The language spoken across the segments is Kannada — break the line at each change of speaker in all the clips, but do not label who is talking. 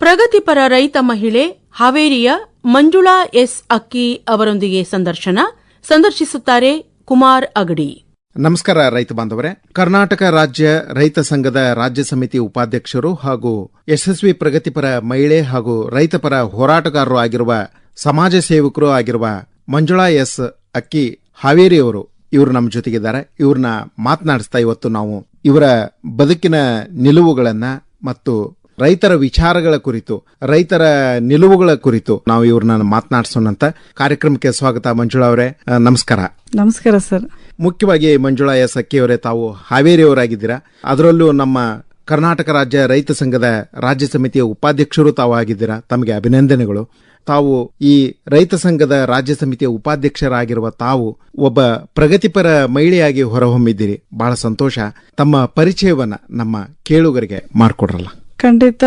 ಪ್ರಗತಿಪರ ರೈತ ಮಹಿಳೆ ಹಾವೇರಿಯ ಮಂಜುಳಾ ಎಸ್ ಅಕ್ಕಿ ಅವರೊಂದಿಗೆ ಸಂದರ್ಶನ. ಸಂದರ್ಶಿಸುತ್ತಾರೆ ಕುಮಾರ್ ಅಗಡಿ.
ನಮಸ್ಕಾರ ರೈತ ಬಾಂಧವರೇ. ಕರ್ನಾಟಕ ರಾಜ್ಯ ರೈತ ಸಂಘದ ರಾಜ್ಯ ಸಮಿತಿ ಉಪಾಧ್ಯಕ್ಷರು ಹಾಗೂ ಯಶಸ್ವಿ ಪ್ರಗತಿಪರ ಮಹಿಳೆ ಹಾಗೂ ರೈತಪರ ಹೋರಾಟಗಾರರು ಆಗಿರುವ ಸಮಾಜ ಸೇವಕರು ಆಗಿರುವ ಮಂಜುಳಾ ಎಸ್ ಅಕ್ಕಿ ಹಾವೇರಿಯವರು ಇವರು ನಮ್ಮ ಜೊತೆಗಿದ್ದಾರೆ. ಇವ್ರನ್ನ ಮಾತನಾಡಿಸ್ತಾ ಇವತ್ತು ನಾವು ಇವರ ಬದುಕಿನ ನಿಲುವುಗಳನ್ನ ಮತ್ತು ರೈತರ ವಿಚಾರಗಳ ಕುರಿತು ರೈತರ ನಿಲುವುಗಳ ಕುರಿತು ನಾವು ಇವ್ರನ್ನ ಮಾತನಾಡಿಸೋಣಂತ ಕಾರ್ಯಕ್ರಮಕ್ಕೆ ಸ್ವಾಗತ ಮಂಜುಳಾ ಅವರೇ. ನಮಸ್ಕಾರ.
ನಮಸ್ಕಾರ ಸರ್.
ಮುಖ್ಯವಾಗಿ ಮಂಜುಳಾ ಎಸ್ ಅಕ್ಕಿಯವರೇ ತಾವು ಹಾವೇರಿಯವರಾಗಿದ್ದೀರಾ. ಅದರಲ್ಲೂ ನಮ್ಮ ಕರ್ನಾಟಕ ರಾಜ್ಯ ರೈತ ಸಂಘದ ರಾಜ್ಯ ಸಮಿತಿಯ ಉಪಾಧ್ಯಕ್ಷರು ತಾವು ಆಗಿದ್ದೀರಾ. ತಮಗೆ ಅಭಿನಂದನೆಗಳು. ತಾವು ಈ ರೈತ ಸಂಘದ ರಾಜ್ಯ ಸಮಿತಿಯ ಉಪಾಧ್ಯಕ್ಷರಾಗಿರುವ ತಾವು ಒಬ್ಬ ಪ್ರಗತಿಪರ ಮಹಿಳೆಯಾಗಿ ಹೊರಹೊಮ್ಮಿದ್ದೀರಿ. ಬಹಳ ಸಂತೋಷ. ತಮ್ಮ ಪರಿಚಯವನ್ನ ನಮ್ಮ ಕೇಳುಗರಿಗೆ ಮಾಡಿಕೊಡ್ರಲ್ಲ.
ಖಂಡಿತ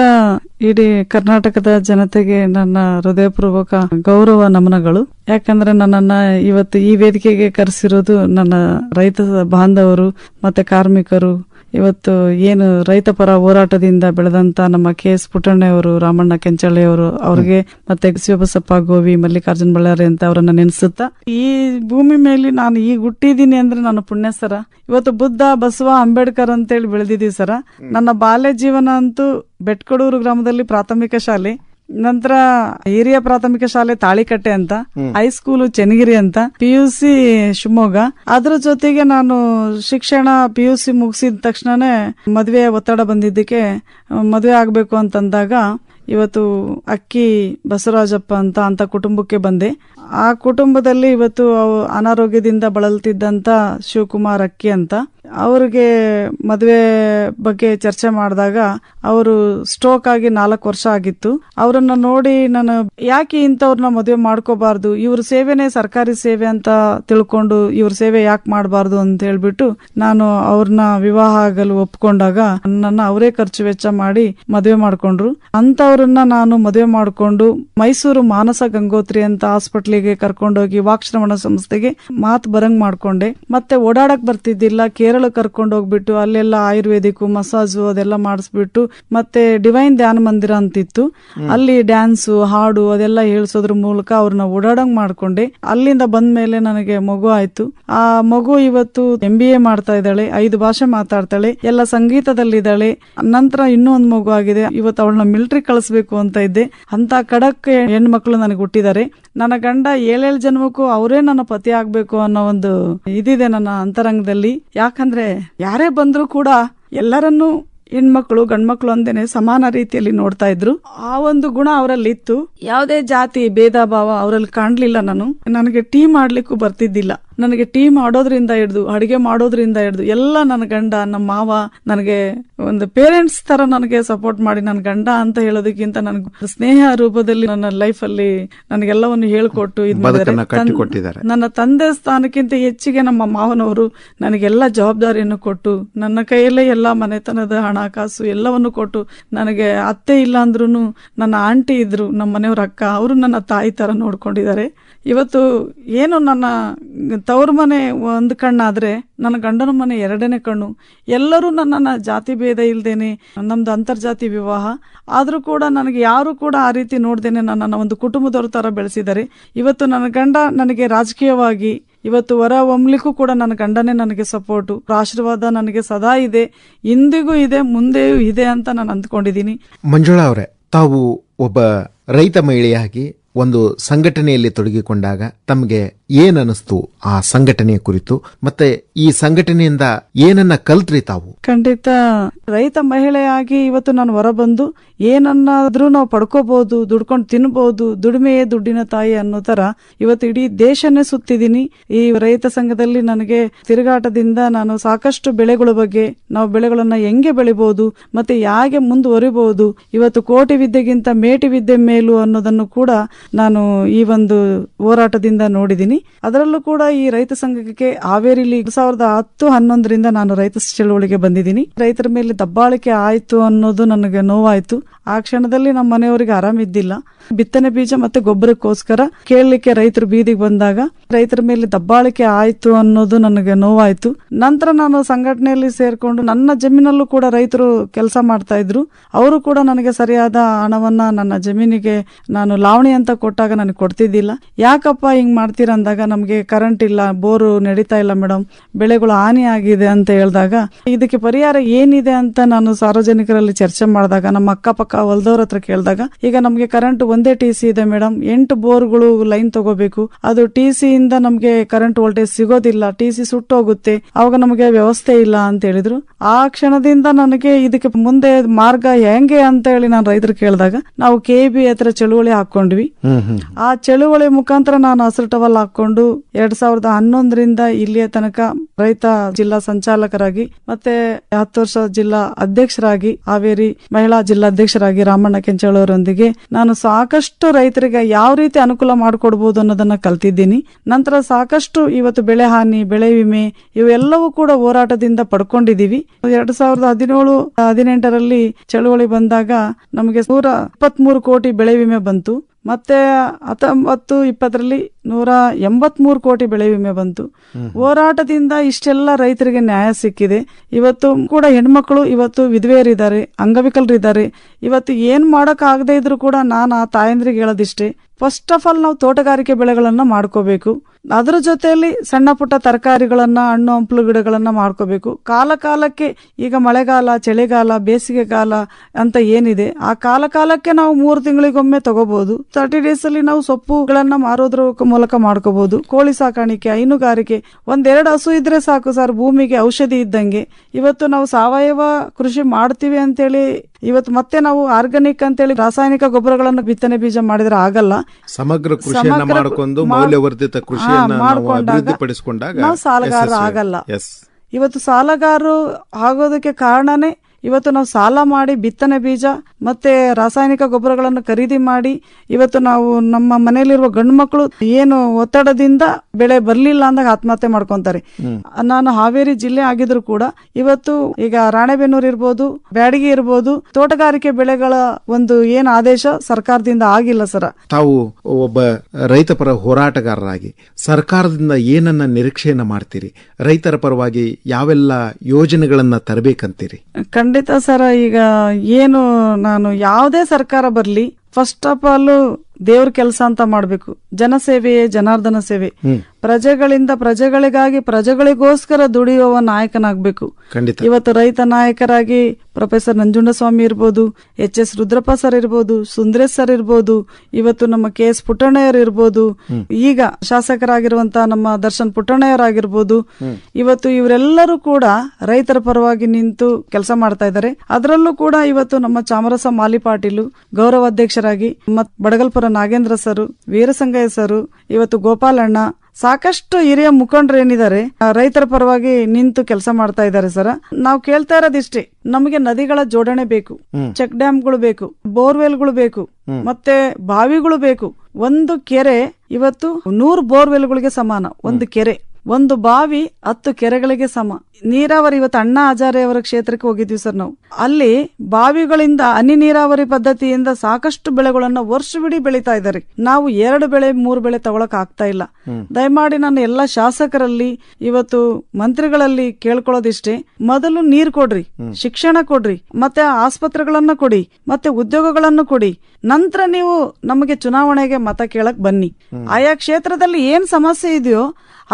ಇಡೀ ಕರ್ನಾಟಕದ ಜನತೆಗೆ ನನ್ನ ಹೃದಯಪೂರ್ವಕ ಗೌರವ ನಮನಗಳು. ಯಾಕಂದ್ರೆ ನನ್ನನ್ನ ಇವತ್ತು ಈ ವೇದಿಕೆಗೆ ಕರೆಸಿರೋದು ನನ್ನ ರೈತ ಬಾಂಧವರು, ಮತ್ತೆ ಕಾರ್ಮಿಕರು ಇವತ್ತು ಏನು ರೈತ ಪರ ಹೋರಾಟದಿಂದ ಬೆಳೆದಂತ ನಮ್ಮ ಕೆ ಎಸ್ ಪುಟ್ಟಣ್ಣವರು ರಾಮಣ್ಣ ಕೆಂಚಳ್ಳಿಯವರು, ಅವ್ರಿಗೆ ಮತ್ತೆ ಶಿವಬಸಪ್ಪ ಗೋವಿ, ಮಲ್ಲಿಕಾರ್ಜುನ್ ಬಳ್ಳಾರಿ ಅಂತ ಅವರನ್ನ ನೆನೆಸುತ್ತಾ, ಈ ಭೂಮಿ ಮೇಲೆ ನಾನು ಈಗ ಹುಟ್ಟಿದೀನಿ ಅಂದ್ರೆ ನಾನು ಪುಣ್ಯ ಸರ. ಇವತ್ತು ಬುದ್ಧ, ಬಸವ, ಅಂಬೇಡ್ಕರ್ ಅಂತೇಳಿ ಬೆಳೆದಿದ್ದೀವಿ ಸರ. ನನ್ನ ಬಾಲ್ಯ ಜೀವನ ಅಂತೂ ಬೆಟ್ಕಡೂರು ಗ್ರಾಮದಲ್ಲಿ ಪ್ರಾಥಮಿಕ ಶಾಲೆ. ನಂತರ ಹಿರಿಯ ಪ್ರಾಥಮಿಕ ಶಾಲೆ ತಾಳಿಕಟ್ಟೆ ಅಂತ ಹೈಸ್ಕೂಲು ಚೆನ್ನಗಿರಿ ಅಂತ ಪಿ ಯು ಸಿ ಶಿವಮೊಗ್ಗ. ಅದ್ರ ಜೊತೆಗೆ ನಾನು ಶಿಕ್ಷಣ ಪಿ ಯು ಸಿ ಮುಗಿಸಿದ ತಕ್ಷಣನೇ ಮದುವೆ ಒತ್ತಡ ಬಂದಿದ್ದಕ್ಕೆ ಮದುವೆ ಆಗ್ಬೇಕು ಅಂತಂದಾಗ ಇವತ್ತು ಅಕ್ಕಿ ಬಸವರಾಜಪ್ಪ ಅಂತ ಅಂತ ಕುಟುಂಬಕ್ಕೆ ಬಂದೆ. ಆ ಕುಟುಂಬದಲ್ಲಿ ಇವತ್ತು ಅನಾರೋಗ್ಯದಿಂದ ಬಳಲ್ತಿದ್ದಂತ ಶಿವಕುಮಾರ್ ಅಕ್ಕಿ ಅಂತ. ಅವ್ರಿಗೆ ಮದುವೆ ಬಗ್ಗೆ ಚರ್ಚೆ ಮಾಡಿದಾಗ ಅವರು ಸ್ಟ್ರೋಕ್ ಆಗಿ ನಾಲ್ಕು ವರ್ಷ ಆಗಿತ್ತು. ಅವರನ್ನ ನೋಡಿ ನಾನು ಯಾಕೆ ಇಂಥವ್ರನ್ನ ಮದುವೆ ಮಾಡ್ಕೋಬಾರ್ದು? ಇವ್ರ ಸೇವೆನೇ ಸರ್ಕಾರಿ ಸೇವೆ ಅಂತ ತಿಳ್ಕೊಂಡು ಇವ್ರ ಸೇವೆ ಯಾಕೆ ಮಾಡಬಾರ್ದು ಅಂತ ಹೇಳ್ಬಿಟ್ಟು ನಾನು ಅವ್ರನ್ನ ವಿವಾಹ ಆಗಲು ಒಪ್ಕೊಂಡಾಗ ನನ್ನ ಅವರೇ ಖರ್ಚು ವೆಚ್ಚ ಮಾಡಿ ಮದುವೆ ಮಾಡ್ಕೊಂಡ್ರು. ಅಂತವ್ರನ್ನ ನಾನು ಮದುವೆ ಮಾಡ್ಕೊಂಡು ಮೈಸೂರು ಮಾನಸ ಗಂಗೋತ್ರಿ ಅಂತ ಹಾಸ್ಪಿಟ್ಲಿಗೆ ಕರ್ಕೊಂಡೋಗಿ ವಾಕ್ಶ್ರವಣ ಸಂಸ್ಥೆಗೆ ಮಾತು ಬರಂಗ್ ಮಾಡ್ಕೊಂಡೆ. ಮತ್ತೆ ಓಡಾಡಕ್ ಬರ್ತಿದ್ದಿಲ್ಲ, ಕೇರಳ ಕರ್ಕೊಂಡು ಹೋಗ್ಬಿಟ್ಟು ಅಲ್ಲೆಲ್ಲ ಆಯುರ್ವೇದಿಕ್ ಮಸಾಜು ಅದೆಲ್ಲ ಮಾಡಿಸ್ಬಿಟ್ಟು ಮತ್ತೆ ಡಿವೈನ್ ಧ್ಯಾನ ಮಂದಿರ ಅಂತಿತ್ತು. ಅಲ್ಲಿ ಡ್ಯಾನ್ಸ್ ಹಾಡು ಅದೆಲ್ಲ ಹೇಳ್ಸೋದ್ರ ಮೂಲಕ ಅವ್ರನ್ನ ಓಡಾಡಂಗ್ ಮಾಡ್ಕೊಂಡೆ. ಅಲ್ಲಿಂದ ಬಂದ ಮೇಲೆ ನನಗೆ ಮಗು ಆಯ್ತು. ಆ ಮಗು ಇವತ್ತು ಎಂ ಬಿ ಎ ಮಾಡ್ತಾ ಇದ್ದಾಳೆ ಐದು ಭಾಷೆ ಮಾತಾಡ್ತಾಳೆ ಎಲ್ಲ ಸಂಗೀತದಲ್ಲಿದ್ದಾಳೆ. ನಂತರ ಇನ್ನೂ ಒಂದು ಮಗು ಆಗಿದೆ. ಇವತ್ತು ಅವಳನ್ನ ಮಿಲಿಟರಿ ಕಳಿಸ್ಬೇಕು ಅಂತ ಇದ್ದೆ. ಅಂತ ಖಡಕ್ ಹೆಣ್ಮಕ್ಳು ನನಗೆ ಹುಟ್ಟಿದ್ದಾರೆ. ನನ್ನ ಗಂಡ ಏಳೇಳು ಜನ್ಮಕ್ಕೂ ಅವರೇ ನನ್ನ ಪತಿ ಆಗ್ಬೇಕು ಅನ್ನೋ ಒಂದು ಇದಿದೆ ನನ್ನ ಅಂತರಂಗದಲ್ಲಿ. ಯಾಕಂದ್ರೆ ಯಾರೇ ಬಂದ್ರು ಕೂಡ ಎಲ್ಲರನ್ನೂ ಹೆಣ್ಮಕ್ಳು, ಗಂಡ್ಮಕ್ಳು ಅಂದೇನೆ ಸಮಾನ ರೀತಿಯಲ್ಲಿ ನೋಡ್ತಾ ಇದ್ರು. ಆ ಒಂದು ಗುಣ ಅವರಲ್ಲಿ ಇತ್ತು ಯಾವುದೇ ಜಾತಿ, ಭೇದ, ಭಾವ ಅವರಲ್ಲಿ ಕಾಣ್ಲಿಲ್ಲ ನಾನು. ನನಗೆ ಟೀ ಮಾಡ್ಲಿಕ್ಕೂ ಬರ್ತಿದ್ದಿಲ್ಲ. ನನಗೆ ಟೀ ಮಾಡೋದ್ರಿಂದ ಹಿಡ್ದು ಅಡಿಗೆ ಮಾಡೋದ್ರಿಂದ ಹಿಡ್ದು ಎಲ್ಲ ನನ್ನ ಗಂಡ ನಮ್ಮ ಮಾವ ನನಗೆ ಒಂದು ಪೇರೆಂಟ್ಸ್ ತರ ನನಗೆ ಸಪೋರ್ಟ್ ಮಾಡಿ ನನ್ನ ಗಂಡ ಅಂತ ಹೇಳೋದಕ್ಕಿಂತ ನನಗೆ ಸ್ನೇಹ ರೂಪದಲ್ಲಿ ನನ್ನ ಲೈಫ್ ಅಲ್ಲಿ ನನಗೆಲ್ಲವನ್ನು ಹೇಳ್ಕೊಟ್ಟು. ನನ್ನ ತಂದೆ ಸ್ಥಾನಕ್ಕಿಂತ ಹೆಚ್ಚಿಗೆ ನಮ್ಮ ಮಾವನವರು ನನಗೆಲ್ಲ ಜವಾಬ್ದಾರಿಯನ್ನು ಕೊಟ್ಟು ನನ್ನ ಕೈಯಲ್ಲೇ ಎಲ್ಲ ಮನೆತನದ ಹಣಕಾಸು ಎಲ್ಲವನ್ನು ಕೊಟ್ಟು ನನಗೆ ಅತ್ತೆ ಇಲ್ಲ ಅಂದ್ರೂ ನನ್ನ ಆಂಟಿ ಇದ್ರು ನಮ್ಮ ಮನೆಯವ್ರ ಅಕ್ಕ ಅವರು ನನ್ನ ತಾಯಿ ತರ ನೋಡ್ಕೊಂಡಿದ್ದಾರೆ ಇವತ್ತು ಏನು ನನ್ನ ತವ್ರ ಮನೆ ಒಂದು ಕಣ್ಣಾದ್ರೆ ನನ್ನ ಗಂಡನ ಮನೆ ಎರಡನೇ ಕಣ್ಣು. ಎಲ್ಲರೂ ನನ್ನನ್ನು ಜಾತಿ ಭೇದ ಇಲ್ದೇನೆ, ನಮ್ದು ಅಂತರ್ಜಾತಿ ವಿವಾಹ. ಆದರೂ ಕೂಡ ನನಗೆ ಯಾರು ಕೂಡ ಆ ರೀತಿ ನೋಡ್ದೇನೆ ನನ್ನನ್ನು ಒಂದು ಕುಟುಂಬದವ್ರ ಥರ ಬೆಳೆಸಿದ್ದಾರೆ. ಇವತ್ತು ನನ್ನ ಗಂಡ ನನಗೆ ರಾಜಕೀಯವಾಗಿ, ಇವತ್ತು ವರ ಒಮ್ಲಿಕ್ಕೂ ಕೂಡ ನನ್ನ ಗಂಡನೇ ನನಗೆ ಸಪೋರ್ಟು ಆಶೀರ್ವಾದ ನನಗೆ ಸದಾ ಇದೆ. ಇಂದಿಗೂ ಇದೆ, ಮುಂದೆಯೂ ಇದೆ ಅಂತ ನಾನು ಅಂದ್ಕೊಂಡಿದ್ದೀನಿ.
ಮಂಜುಳಾ ಅವರೇ, ತಾವು ಒಬ್ಬ ರೈತ ಮಹಿಳೆಯಾಗಿ ಒಂದು ಸಂಘಟನೆಯಲ್ಲಿ ತೊಡಗಿಕೊಂಡಾಗ ತಮಗೆ ಏನನಿಸ್ತು ಆ ಸಂಘಟನೆಯ ಕುರಿತು? ಮತ್ತೆ ಈ ಸಂಘಟನೆಯಿಂದ ಏನನ್ನ ಕಲ್ತ್ರಿ ತಾವು?
ಖಂಡಿತ. ರೈತ ಮಹಿಳೆಯಾಗಿ ಇವತ್ತು ನಾನು ಹೊರಬಂದು ಏನನ್ನಾದ್ರೂ ನಾವು ಪಡ್ಕೋಬಹುದು ದುಡ್ಕೊಂಡು ತಿನ್ಬಹುದು ದುಡಿಮೆಯೇ ದುಡ್ಡಿನ ತಾಯಿ ಅನ್ನೋ ತರ ಇವತ್ತು ಇಡೀ ದೇಶನೇ ಸುತ್ತಿದ್ದೀನಿ. ಈ ರೈತ ಸಂಘದಲ್ಲಿ ನನಗೆ ತಿರುಗಾಟದಿಂದ ನಾನು ಸಾಕಷ್ಟು ಬೆಳೆಗಳ ಬಗ್ಗೆ, ನಾವು ಬೆಳೆಗಳನ್ನ ಹೆಂಗೆ ಬೆಳಿಬಹುದು ಮತ್ತೆ ಹೇಗೆ ಮುಂದುವರಿಬಹುದು ಇವತ್ತು ಕೋಟಿ ವಿದ್ಯೆಗಿಂತ ಮೇಟಿ ವಿದ್ಯೆ ಮೇಲು ಅನ್ನೋದನ್ನು ಕೂಡ ನಾನು ಈ ಒಂದು ಹೋರಾಟದಿಂದ ನೋಡಿದ್ದೀನಿ. ಅದರಲ್ಲೂ ಕೂಡ ಈ ರೈತ ಸಂಘಕ್ಕೆ ಹಾವೇರಿಲಿ ಸಾವಿರದ ಹತ್ತು ಹನ್ನೊಂದರಿಂದ ನಾನು ರೈತ ಚಳುವಳಿಗೆ ಬಂದಿದ್ದೀನಿ. ರೈತರ ಮೇಲೆ ದಬ್ಬಾಳಿಕೆ ಆಯ್ತು ಅನ್ನೋದು ನನಗೆ ನೋವಾಯ್ತು. ಆ ಕ್ಷಣದಲ್ಲಿ ನಮ್ಮ ಮನೆಯವರಿಗೆ ಆರಾಮಿದ್ದಿಲ್ಲ ಬಿತ್ತನೆ ಬೀಜ ಮತ್ತೆ ಗೊಬ್ಬರಕ್ಕೋಸ್ಕರ ಕೇಳಲಿಕ್ಕೆ ರೈತರು ಬೀದಿಗೆ ಬಂದಾಗ ರೈತರ ಮೇಲೆ ದಬ್ಬಾಳಿಕೆ ಆಯ್ತು ಅನ್ನೋದು ನನಗೆ ನೋವಾಯ್ತು. ನಂತರ ನಾನು ಸಂಘಟನೆಯಲ್ಲಿ ಸೇರ್ಕೊಂಡು ನನ್ನ ಜಮೀನಲ್ಲೂ ಕೂಡ ರೈತರು ಕೆಲಸ ಮಾಡ್ತಾ ಇದ್ರು. ಅವರು ಕೂಡ ನನಗೆ ಸರಿಯಾದ ಹಣವನ್ನ ನನ್ನ ಜಮೀನಿಗೆ ನಾನು ಲಾವಣಿ ಅಂತ ಕೊಟ್ಟಾಗ ನನಗೆ ಕೊಡ್ತಿದ್ದಿಲ್ಲ. ಯಾಕಪ್ಪ ಹಿಂಗ್ ಮಾಡ್ತೀರಾ ಅಂದಾಗ ನಮಗೆ ಕರೆಂಟ್ ಇಲ್ಲ ಬೋರು ನಡೀತಾ ಇಲ್ಲ ಮೇಡಮ್ ಬೆಳೆಗಳು ಹಾನಿ ಆಗಿದೆ ಅಂತ ಹೇಳಿದಾಗ ಇದಕ್ಕೆ ಪರಿಹಾರ ಏನಿದೆ ಅಂತ ನಾನು ಸಾರ್ವಜನಿಕರಲ್ಲಿ ಚರ್ಚೆ ಮಾಡಿದಾಗ ನಮ್ಮ ಅಕ್ಕಪಕ್ಕ ಹೊಲದವ್ರ ಹತ್ರ ಕೇಳಿದಾಗ ಈಗ ನಮಗೆ ಕರೆಂಟ್ ಒಂದೇ ಟಿ ಸಿ ಇದೆ ಮೇಡಮ್ ಎಂಟು ಬೋರ್ಗಳು ಲೈನ್ ತಗೋಬೇಕು. ಅದು ಟಿ ಸಿ ಇಂದ ನಮಗೆ ಕರೆಂಟ್ ವೋಲ್ಟೇಜ್ ಸಿಗೋದಿಲ್ಲ. ಟಿ ಸಿ ಸುಟ್ಟೋಗುತ್ತೆ. ಅವಾಗ ನಮಗೆ ವ್ಯವಸ್ಥೆ ಇಲ್ಲ ಅಂತ ಹೇಳಿದ್ರು. ಆ ಕ್ಷಣದಿಂದ ನನಗೆ ಇದಕ್ಕೆ ಮುಂದೆ ಮಾರ್ಗ ಹೆಂಗೆ ಅಂತ ಹೇಳಿ ನಾನು ರೈತರು ಕೇಳಿದಾಗ ನಾವು ಕೆ ಬಿ ಹತ್ರ ಚಳುವಳಿ ಹಾಕೊಂಡ್ವಿ ಆ ಚಳುವಳಿ ಮುಖಾಂತರ ನಾನು ಹಸಿರು ಟವಲ್ ಹಾಕೊಂಡು ಎರಡ್ ಸಾವಿರದ ಹನ್ನೊಂದರಿಂದ ಇಲ್ಲಿಯ ತನಕ ರೈತ ಜಿಲ್ಲಾ ಸಂಚಾಲಕರಾಗಿ ಮತ್ತೆ ಹತ್ತು ವರ್ಷ ಜಿಲ್ಲಾ ಅಧ್ಯಕ್ಷರಾಗಿ ಹಾವೇರಿ ಮಹಿಳಾ ಜಿಲ್ಲಾಧ್ಯಕ್ಷರಾಗಿ ರಾಮಣ್ಣ ಕೆಂಚಳವರೊಂದಿಗೆ ನಾನು ಸಾಕಷ್ಟು ರೈತರಿಗೆ ಯಾವ ರೀತಿ ಅನುಕೂಲ ಮಾಡಿಕೊಡಬಹುದು ಅನ್ನೋದನ್ನ ಕಲ್ತಿದ್ದೀನಿ. ನಂತರ ಸಾಕಷ್ಟು ಇವತ್ತು ಬೆಳೆ ಹಾನಿ, ಬೆಳೆ ವಿಮೆ ಇವೆಲ್ಲವೂ ಕೂಡ ಹೋರಾಟದಿಂದ ಪಡ್ಕೊಂಡಿದೀವಿ. ಎರಡ್ ಸಾವಿರದ ಹದಿನೇಳು, ಹದಿನೆಂಟರಲ್ಲಿ ಚಳುವಳಿ ಬಂದಾಗ ನಮಗೆ ನೂರ ಇಪ್ಪತ್ಮೂರು ಕೋಟಿ ಬೆಳೆ ವಿಮೆ ಬಂತು. ಮತ್ತೆ ಹತ್ತೊಂಬತ್ತು ಇಪ್ಪತ್ತರಲ್ಲಿ ನೂರ ಎಂಬತ್ಮೂರು ಕೋಟಿ ಬೆಳೆ ವಿಮೆ ಬಂತು. ಹೋರಾಟದಿಂದ ಇಷ್ಟೆಲ್ಲ ರೈತರಿಗೆ ನ್ಯಾಯ ಸಿಕ್ಕಿದೆ. ಇವತ್ತು ಕೂಡ ಹೆಣ್ಮಕ್ಳು ಇವತ್ತು ವಿಧವೆಯರಿದ್ದಾರೆ ಅಂಗವಿಕಲರಿದ್ದಾರೆ. ಇವತ್ತು ಏನ್ ಮಾಡಕ್ ಆಗದೆ ಇದ್ರು ಕೂಡ ನಾನು ಆ ತಾಯಂದ್ರಿಗೆ ಹೇಳೋದಿಷ್ಟೇ. ಫಸ್ಟ್ ಆಫ್ ಆಲ್ ನಾವು ತೋಟಗಾರಿಕೆ ಬೆಳೆಗಳನ್ನ ಮಾಡ್ಕೋಬೇಕು. ಅದರ ಜೊತೆಯಲ್ಲಿ ಸಣ್ಣ ಪುಟ್ಟ ತರಕಾರಿಗಳನ್ನ, ಹಣ್ಣು, ಹಂಪಲು ಗಿಡಗಳನ್ನ ಮಾಡ್ಕೋಬೇಕು. ಕಾಲ ಕಾಲಕ್ಕೆ ಈಗ ಮಳೆಗಾಲ, ಚಳಿಗಾಲ ಬೇಸಿಗೆಗಾಲ ಅಂತ ಏನಿದೆ, ಆ ಕಾಲ ಕಾಲಕ್ಕೆ ನಾವು ಮೂರು ತಿಂಗಳಿಗೊಮ್ಮೆ ತಗೋಬಹುದು ತರ್ಟಿ ಡೇಸ್ ಅಲ್ಲಿ ನಾವು ಸೊಪ್ಪುಗಳನ್ನ ಮಾರೋದ್ರ ಮೂಲಕ ಮಾಡ್ಕೋಬಹುದು ಕೋಳಿ ಸಾಕಾಣಿಕೆ, ಹೈನುಗಾರಿಕೆ, ಒಂದೆರಡು ಹಸು ಇದ್ರೆ ಸಾಕು ಸರ್, ಭೂಮಿಗೆ ಔಷಧಿ ಇದ್ದಂಗೆ. ಇವತ್ತು ನಾವು ಸಾವಯವ ಕೃಷಿ ಮಾಡ್ತೀವಿ ಅಂತೇಳಿ ಇವತ್ತು ಮತ್ತೆ ನಾವು ಆರ್ಗಾನಿಕ್ ಅಂತೇಳಿ ರಾಸಾಯನಿಕ ಗೊಬ್ಬರಗಳನ್ನು ಬಿತ್ತನೆ ಬೀಜ ಮಾಡಿದ್ರೆ ಆಗಲ್ಲ.
ಸಮಗ್ರ ಕೃಷಿಯನ್ನ ಮಾಡಿಕೊಂಡು ಮೌಲ್ಯವರ್ಧಿತ ಕೃಷಿಯನ್ನ ನಾವು
ಸಾಲಗಾರ ಆಗಲ್ಲ. ಇವತ್ತು ಸಾಲಗಾರರು ಆಗೋದಕ್ಕೆ ಕಾರಣನೇ ಇವತ್ತು ನಾವು ಸಾಲ ಮಾಡಿ ಬಿತ್ತನೆ ಬೀಜ ಮತ್ತೆ ರಾಸಾಯನಿಕ ಗೊಬ್ಬರಗಳನ್ನು ಖರೀದಿ ಮಾಡಿ ಇವತ್ತು ನಾವು ನಮ್ಮ ಮನೆಯಲ್ಲಿರುವ ಗಂಡು ಮಕ್ಕಳು ಏನು ಒತ್ತಡದಿಂದ ಬೆಳೆ ಬರಲಿಲ್ಲ ಅಂದಾಗ ಆತ್ಮಹತ್ಯೆ ಮಾಡ್ಕೊಂತಾರೆ. ನಾನು ಹಾವೇರಿ ಜಿಲ್ಲೆ ಆಗಿದ್ರು ಕೂಡ ಇವತ್ತು ಈಗ ರಾಣೆಬೆನ್ನೂರು ಇರ್ಬೋದು ಬ್ಯಾಡಗಿ ಇರ್ಬೋದು ತೋಟಗಾರಿಕೆ ಬೆಳೆಗಳ ಒಂದು ಏನು ಆದೇಶ ಸರ್ಕಾರದಿಂದ ಆಗಿಲ್ಲ ಸರ್.
ತಾವು ಒಬ್ಬ ರೈತ ಪರ ಹೋರಾಟಗಾರರಾಗಿ ಸರ್ಕಾರದಿಂದ ಏನನ್ನ ನಿರೀಕ್ಷೆಯನ್ನ ಮಾಡ್ತೀರಿ? ರೈತರ ಪರವಾಗಿ ಯಾವೆಲ್ಲ ಯೋಜನೆಗಳನ್ನ ತರಬೇಕಂತೀರಿ?
ಖಂಡಿತ ಸರ್, ಈಗ ಏನು ನಾನು ಯಾವುದೇ ಸರ್ಕಾರ ಬರಲಿ ಫಸ್ಟ್ ಆಫ್ ಆಲ್ ದೇವ್ರ ಕೆಲಸ ಅಂತ ಮಾಡಬೇಕು. ಜನಸೇವೆಯೇ ಜನಾರ್ದನ ಸೇವೆ. ಪ್ರಜೆಗಳಿಂದ ಪ್ರಜೆಗಳಿಗಾಗಿ ಪ್ರಜೆಗಳಿಗೋಸ್ಕರ ದುಡಿಯುವ ನಾಯಕನಾಗಬೇಕು.
ಖಂಡಿತ.
ಇವತ್ತು ರೈತ ನಾಯಕರಾಗಿ ಪ್ರೊಫೆಸರ್ ನಂಜುಂಡಸ್ವಾಮಿ ಇರ್ಬೋದು ಎಚ್ ಎಸ್ ರುದ್ರಪ್ಪ ಸರ್ ಇರ್ಬೋದು ಸುಂದ್ರೇಶ್ ಸರ್ ಇರ್ಬೋದು ಇವತ್ತು ನಮ್ಮ ಕೆ ಎಸ್ ಪುಟ್ಟಣ್ಣಯ್ಯರ್ ಇರ್ಬೋದು ಈಗ ಶಾಸಕರಾಗಿರುವಂತಹ ನಮ್ಮ ದರ್ಶನ್ ಪುಟ್ಟಣ್ಣಯ್ಯರಾಗಿರ್ಬೋದು ಇವತ್ತು ಇವರೆಲ್ಲರೂ ಕೂಡ ರೈತರ ಪರವಾಗಿ ನಿಂತು ಕೆಲಸ ಮಾಡ್ತಾ ಇದ್ದಾರೆ. ಅದರಲ್ಲೂ ಕೂಡ ಇವತ್ತು ನಮ್ಮ ಚಾಮರಸ ಮಾಲಿ ಪಾಟೀಲು ಗೌರವಾಧ್ಯಕ್ಷರಾಗಿ ಮತ್ ಬಡಗಲ್ಪುರ ನಾಗೇಂದ್ರ ಸರ್ ವೀರಸಂಗಯ್ಯ ಸರ್ ಇವತ್ತು ಗೋಪಾಲಣ್ಣ ಸಾಕಷ್ಟು ಹಿರಿಯ ಮುಖಂಡರು ಏನಿದ್ದಾರೆ ರೈತರ ಪರವಾಗಿ ನಿಂತು ಕೆಲಸ ಮಾಡ್ತಾ ಇದ್ದಾರೆ ಸರ್. ನಾವು ಕೇಳ್ತಾ ಇರೋದಿಷ್ಟೇ ನಮಗೆ ನದಿಗಳ ಜೋಡಣೆ ಬೇಕು ಚೆಕ್ ಡ್ಯಾಮ್ಗಳು ಬೇಕು ಬೋರ್ವೆಲ್ಗಳು ಬೇಕು ಮತ್ತೆ ಬಾವಿಗಳು ಬೇಕು. ಒಂದು ಕೆರೆ ಇವತ್ತು ನೂರು ಬೋರ್ವೆಲ್ಗಳಿಗೆ ಸಮಾನ ಒಂದು ಕೆರೆ. ಒಂದು ಬಾವಿ ಹತ್ತು ಕೆರೆಗಳಿಗೆ ಸಮ. ನೀರಾವರಿ ಇವತ್ತು ಅಣ್ಣಾ ಆಚಾರ್ಯವರ ಅವರ ಕ್ಷೇತ್ರಕ್ಕೆ ಹೋಗಿದ್ವಿ ಸರ್ ನಾವು. ಅಲ್ಲಿ ಬಾವಿಗಳಿಂದ ಹನಿ ನೀರಾವರಿ ಪದ್ಧತಿಯಿಂದ ಸಾಕಷ್ಟು ಬೆಳೆಗಳನ್ನ ವರ್ಷವಿಡೀ ಬೆಳೀತಾ ಇದ್ದಾರೆ. ನಾವು ಎರಡು ಬೆಳೆ ಮೂರು ಬೆಳೆ ತಗೊಳಕ್ ಆಗ್ತಾ ಇಲ್ಲ. ದಯಮಾಡಿ ನಾನು ಎಲ್ಲ ಶಾಸಕರಲ್ಲಿ ಇವತ್ತು ಮಂತ್ರಿಗಳಲ್ಲಿ ಕೇಳ್ಕೊಳ್ಳೋದಿಷ್ಟೇ. ಮೊದಲು ನೀರ್ ಕೊಡ್ರಿ ಶಿಕ್ಷಣ ಕೊಡ್ರಿ ಮತ್ತೆ ಆಸ್ಪತ್ರೆಗಳನ್ನ ಕೊಡಿ ಮತ್ತೆ ಉದ್ಯೋಗಗಳನ್ನು ಕೊಡಿ. ನಂತರ ನೀವು ನಮಗೆ ಚುನಾವಣೆಗೆ ಮತ ಕೇಳಕ್ ಬನ್ನಿ. ಆಯಾ ಕ್ಷೇತ್ರದಲ್ಲಿ ಏನ್ ಸಮಸ್ಯೆ ಇದೆಯೋ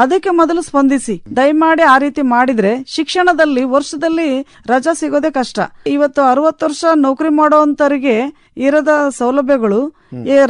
ಅದಕ್ಕೆ ಮೊದಲು ಸ್ಪಂದಿಸಿ. ದಯಮಾಡಿ ಆ ರೀತಿ ಮಾಡಿದ್ರೆ ಶಿಕ್ಷಣದಲ್ಲಿ ವರ್ಷದಲ್ಲಿ ರಜಾ ಸಿಗೋದೇ ಕಷ್ಟ. ಇವತ್ತು ಅರವತ್ತು ವರ್ಷ ನೌಕರಿ ಮಾಡೋಂತರಿಗೆ ಇರದ ಸೌಲಭ್ಯಗಳು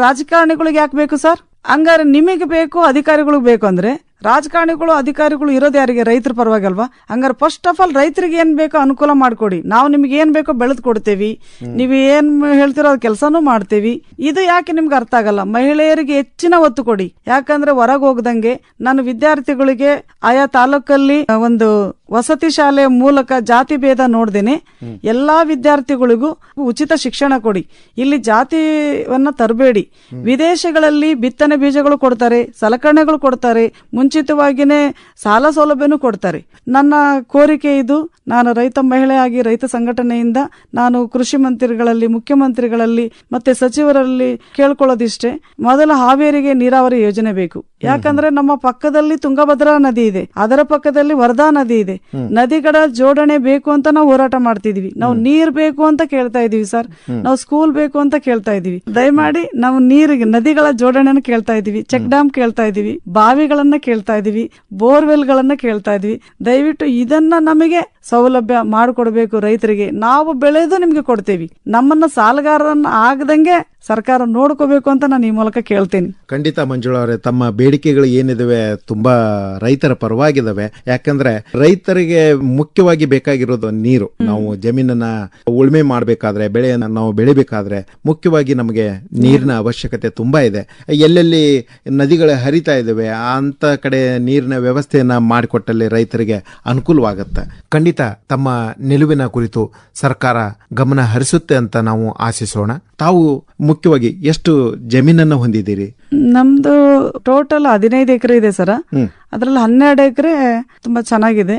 ರಾಜಕಾರಣಿಗಳಿಗೆ ಯಾಕೆ ಬೇಕು ಸರ್? ಹಂಗಾರೆ ನಿಮಗೆ ಬೇಕು ಅಧಿಕಾರಿಗಳಿಗೆ ಬೇಕು ಅಂದ್ರೆ ರಾಜಕಾರಣಿಗಳು ಅಧಿಕಾರಿಗಳು ಇರೋದು ಯಾರಿಗೆ? ರೈತರ ಪರವಾಗಿ ಅಲ್ವಾ? ಹಂಗಾರೆ ಫಸ್ಟ್ ಆಫ್ ಆಲ್ ರೈತರಿಗೆ ಏನ್ ಬೇಕೋ ಅನುಕೂಲ ಮಾಡಿಕೊಡಿ. ನಾವು ನಿಮ್ಗೆ ಏನ್ ಬೇಕೋ ಬೆಳೆದು ಕೊಡ್ತೇವಿ. ನೀವು ಏನ್ ಹೇಳ್ತಿರೋ ಅದ್ ಕೆಲಸನೂ ಮಾಡ್ತೇವಿ. ಇದು ಯಾಕೆ ನಿಮ್ಗೆ ಅರ್ಥ ಆಗಲ್ಲ? ಮಹಿಳೆಯರಿಗೆ ಹೆಚ್ಚಿನ ಒತ್ತು ಕೊಡಿ. ಯಾಕಂದ್ರೆ ಹೊರಗೆ ಹೋಗ್ದಂಗೆ ನಾನು ವಿದ್ಯಾರ್ಥಿಗಳಿಗೆ ಆಯಾ ತಾಲೂಕಲ್ಲಿ ಒಂದು ವಸತಿ ಶಾಲೆ ಮೂಲಕ ಜಾತಿ ಭೇದ ನೋಡ್ದೇನೆ ಎಲ್ಲಾ ವಿದ್ಯಾರ್ಥಿಗಳಿಗೂ ಉಚಿತ ಶಿಕ್ಷಣ ಕೊಡಿ. ಇಲ್ಲಿ ಜಾತಿವನ್ನ ತರಬೇಡಿ. ವಿದೇಶಗಳಲ್ಲಿ ಬಿತ್ತನೆ ಬೀಜಗಳು ಕೊಡ್ತಾರೆ ಸಲಕರಣೆಗಳು ಕೊಡ್ತಾರೆ ಮುಂಚಿತವಾಗಿನೇ ಸಾಲ ಸೌಲಭ್ಯನೂ ಕೊಡ್ತಾರೆ. ನನ್ನ ಕೋರಿಕೆ ಇದು ನಾನು ರೈತ ಮಹಿಳೆಯಾಗಿ ರೈತ ಸಂಘಟನೆಯಿಂದ ನಾನು ಕೃಷಿ ಮಂತ್ರಿಗಳಲ್ಲಿ ಮುಖ್ಯಮಂತ್ರಿಗಳಲ್ಲಿ ಮತ್ತೆ ಸಚಿವರಲ್ಲಿ ಕೇಳ್ಕೊಳ್ಳೋದಿಷ್ಟೇ ಮೊದಲ ಹಾವೇರಿಗೆ ನೀರಾವರಿ ಯೋಜನೆ ಬೇಕು. ಯಾಕಂದ್ರೆ ನಮ್ಮ ಪಕ್ಕದಲ್ಲಿ ತುಂಗಭದ್ರಾ ನದಿ ಇದೆ ಅದರ ಪಕ್ಕದಲ್ಲಿ ವರ್ಧಾ ನದಿ ಇದೆ. ನದಿಗಳ ಜೋಡಣೆ ಬೇಕು ಅಂತ ನಾವು ಹೋರಾಟ ಮಾಡ್ತಿದೀವಿ. ನಾವು ನೀರ್ ಬೇಕು ಅಂತ ಕೇಳ್ತಾ ಇದೀವಿ ಸರ್. ನಾವು ಸ್ಕೂಲ್ ಬೇಕು ಅಂತ ಕೇಳ್ತಾ ಇದೀವಿ. ದಯಮಾಡಿ ನಾವು ನೀರಿಗೆ ನದಿಗಳ ಜೋಡಣೆನ ಕೇಳ್ತಾ ಇದೀವಿ ಚೆಕ್ ಡ್ಯಾಮ್ ಕೇಳ್ತಾ ಇದೀವಿ ಬಾವಿಗಳನ್ನ ಕೇಳ್ತಾ ಇದೀವಿ ಬೋರ್ವೆಲ್ ಗಳನ್ನ ಕೇಳ್ತಾ ಇದೀವಿ. ದಯವಿಟ್ಟು ಇದನ್ನ ನಮಗೆ ಸೌಲಭ್ಯ ಮಾಡಿಕೊಡ್ಬೇಕು ರೈತರಿಗೆ. ನಾವು ಬೆಳೆದು ನಿಮ್ಗೆ ಕೊಡ್ತೇವಿ. ನಮ್ಮನ್ನ ಸಾಲಗಾರರನ್ನ ಆಗದಂಗೆ ಸರ್ಕಾರ ನೋಡ್ಕೋಬೇಕು ಅಂತ ನಾನು ಈ ಮೂಲಕ ಕೇಳ್ತೇನೆ.
ಖಂಡಿತ ಮಂಜುಳಾ ಅವರೇ ತಮ್ಮ ಬೇಡಿಕೆಗಳು ಏನಿದಾವೆ ತುಂಬಾ ರೈತರ ಪರವಾಗಿದಾವೆ. ಯಾಕಂದ್ರೆ ರೈತರಿಗೆ ಮುಖ್ಯವಾಗಿ ಬೇಕಾಗಿರೋದು ನೀರು. ನಾವು ಜಮೀನನ್ನ ಉಳುಮೆ ಮಾಡಬೇಕಾದ್ರೆ ಬೆಳೆಯನ್ನ ನಾವು ಬೆಳಿಬೇಕಾದ್ರೆ ಮುಖ್ಯವಾಗಿ ನಮಗೆ ನೀರಿನ ಅವಶ್ಯಕತೆ ತುಂಬಾ ಇದೆ. ಎಲ್ಲೆಲ್ಲಿ ನದಿಗಳು ಹರಿತಾ ಇದಾವೆ ಅಂತ ಕಡೆ ನೀರಿನ ವ್ಯವಸ್ಥೆಯನ್ನ ಮಾಡಿಕೊಟ್ಟಲ್ಲಿ ರೈತರಿಗೆ ಅನುಕೂಲವಾಗುತ್ತೆ. ಖಂಡಿತ ತಮ್ಮ ನಿಲುವಿನ ಕುರಿತು ಸರ್ಕಾರ ಗಮನ ಹರಿಸುತ್ತೆ ಅಂತ ನಾವು ಆಶಿಸೋಣ. ತಾವು ಮುಖ್ಯವಾಗಿ ಎಷ್ಟು ಜಮೀನನ್ನ ಹೊಂದಿದ್ದೀರಿ?
ನಮ್ದು ಟೋಟಲ್ ಹದಿನೈದು ಎಕರೆ ಇದೆ ಸರ. ಅದ್ರಲ್ಲಿ ಹನ್ನೆರಡು ಎಕರೆ ತುಂಬಾ ಚೆನ್ನಾಗಿದೆ.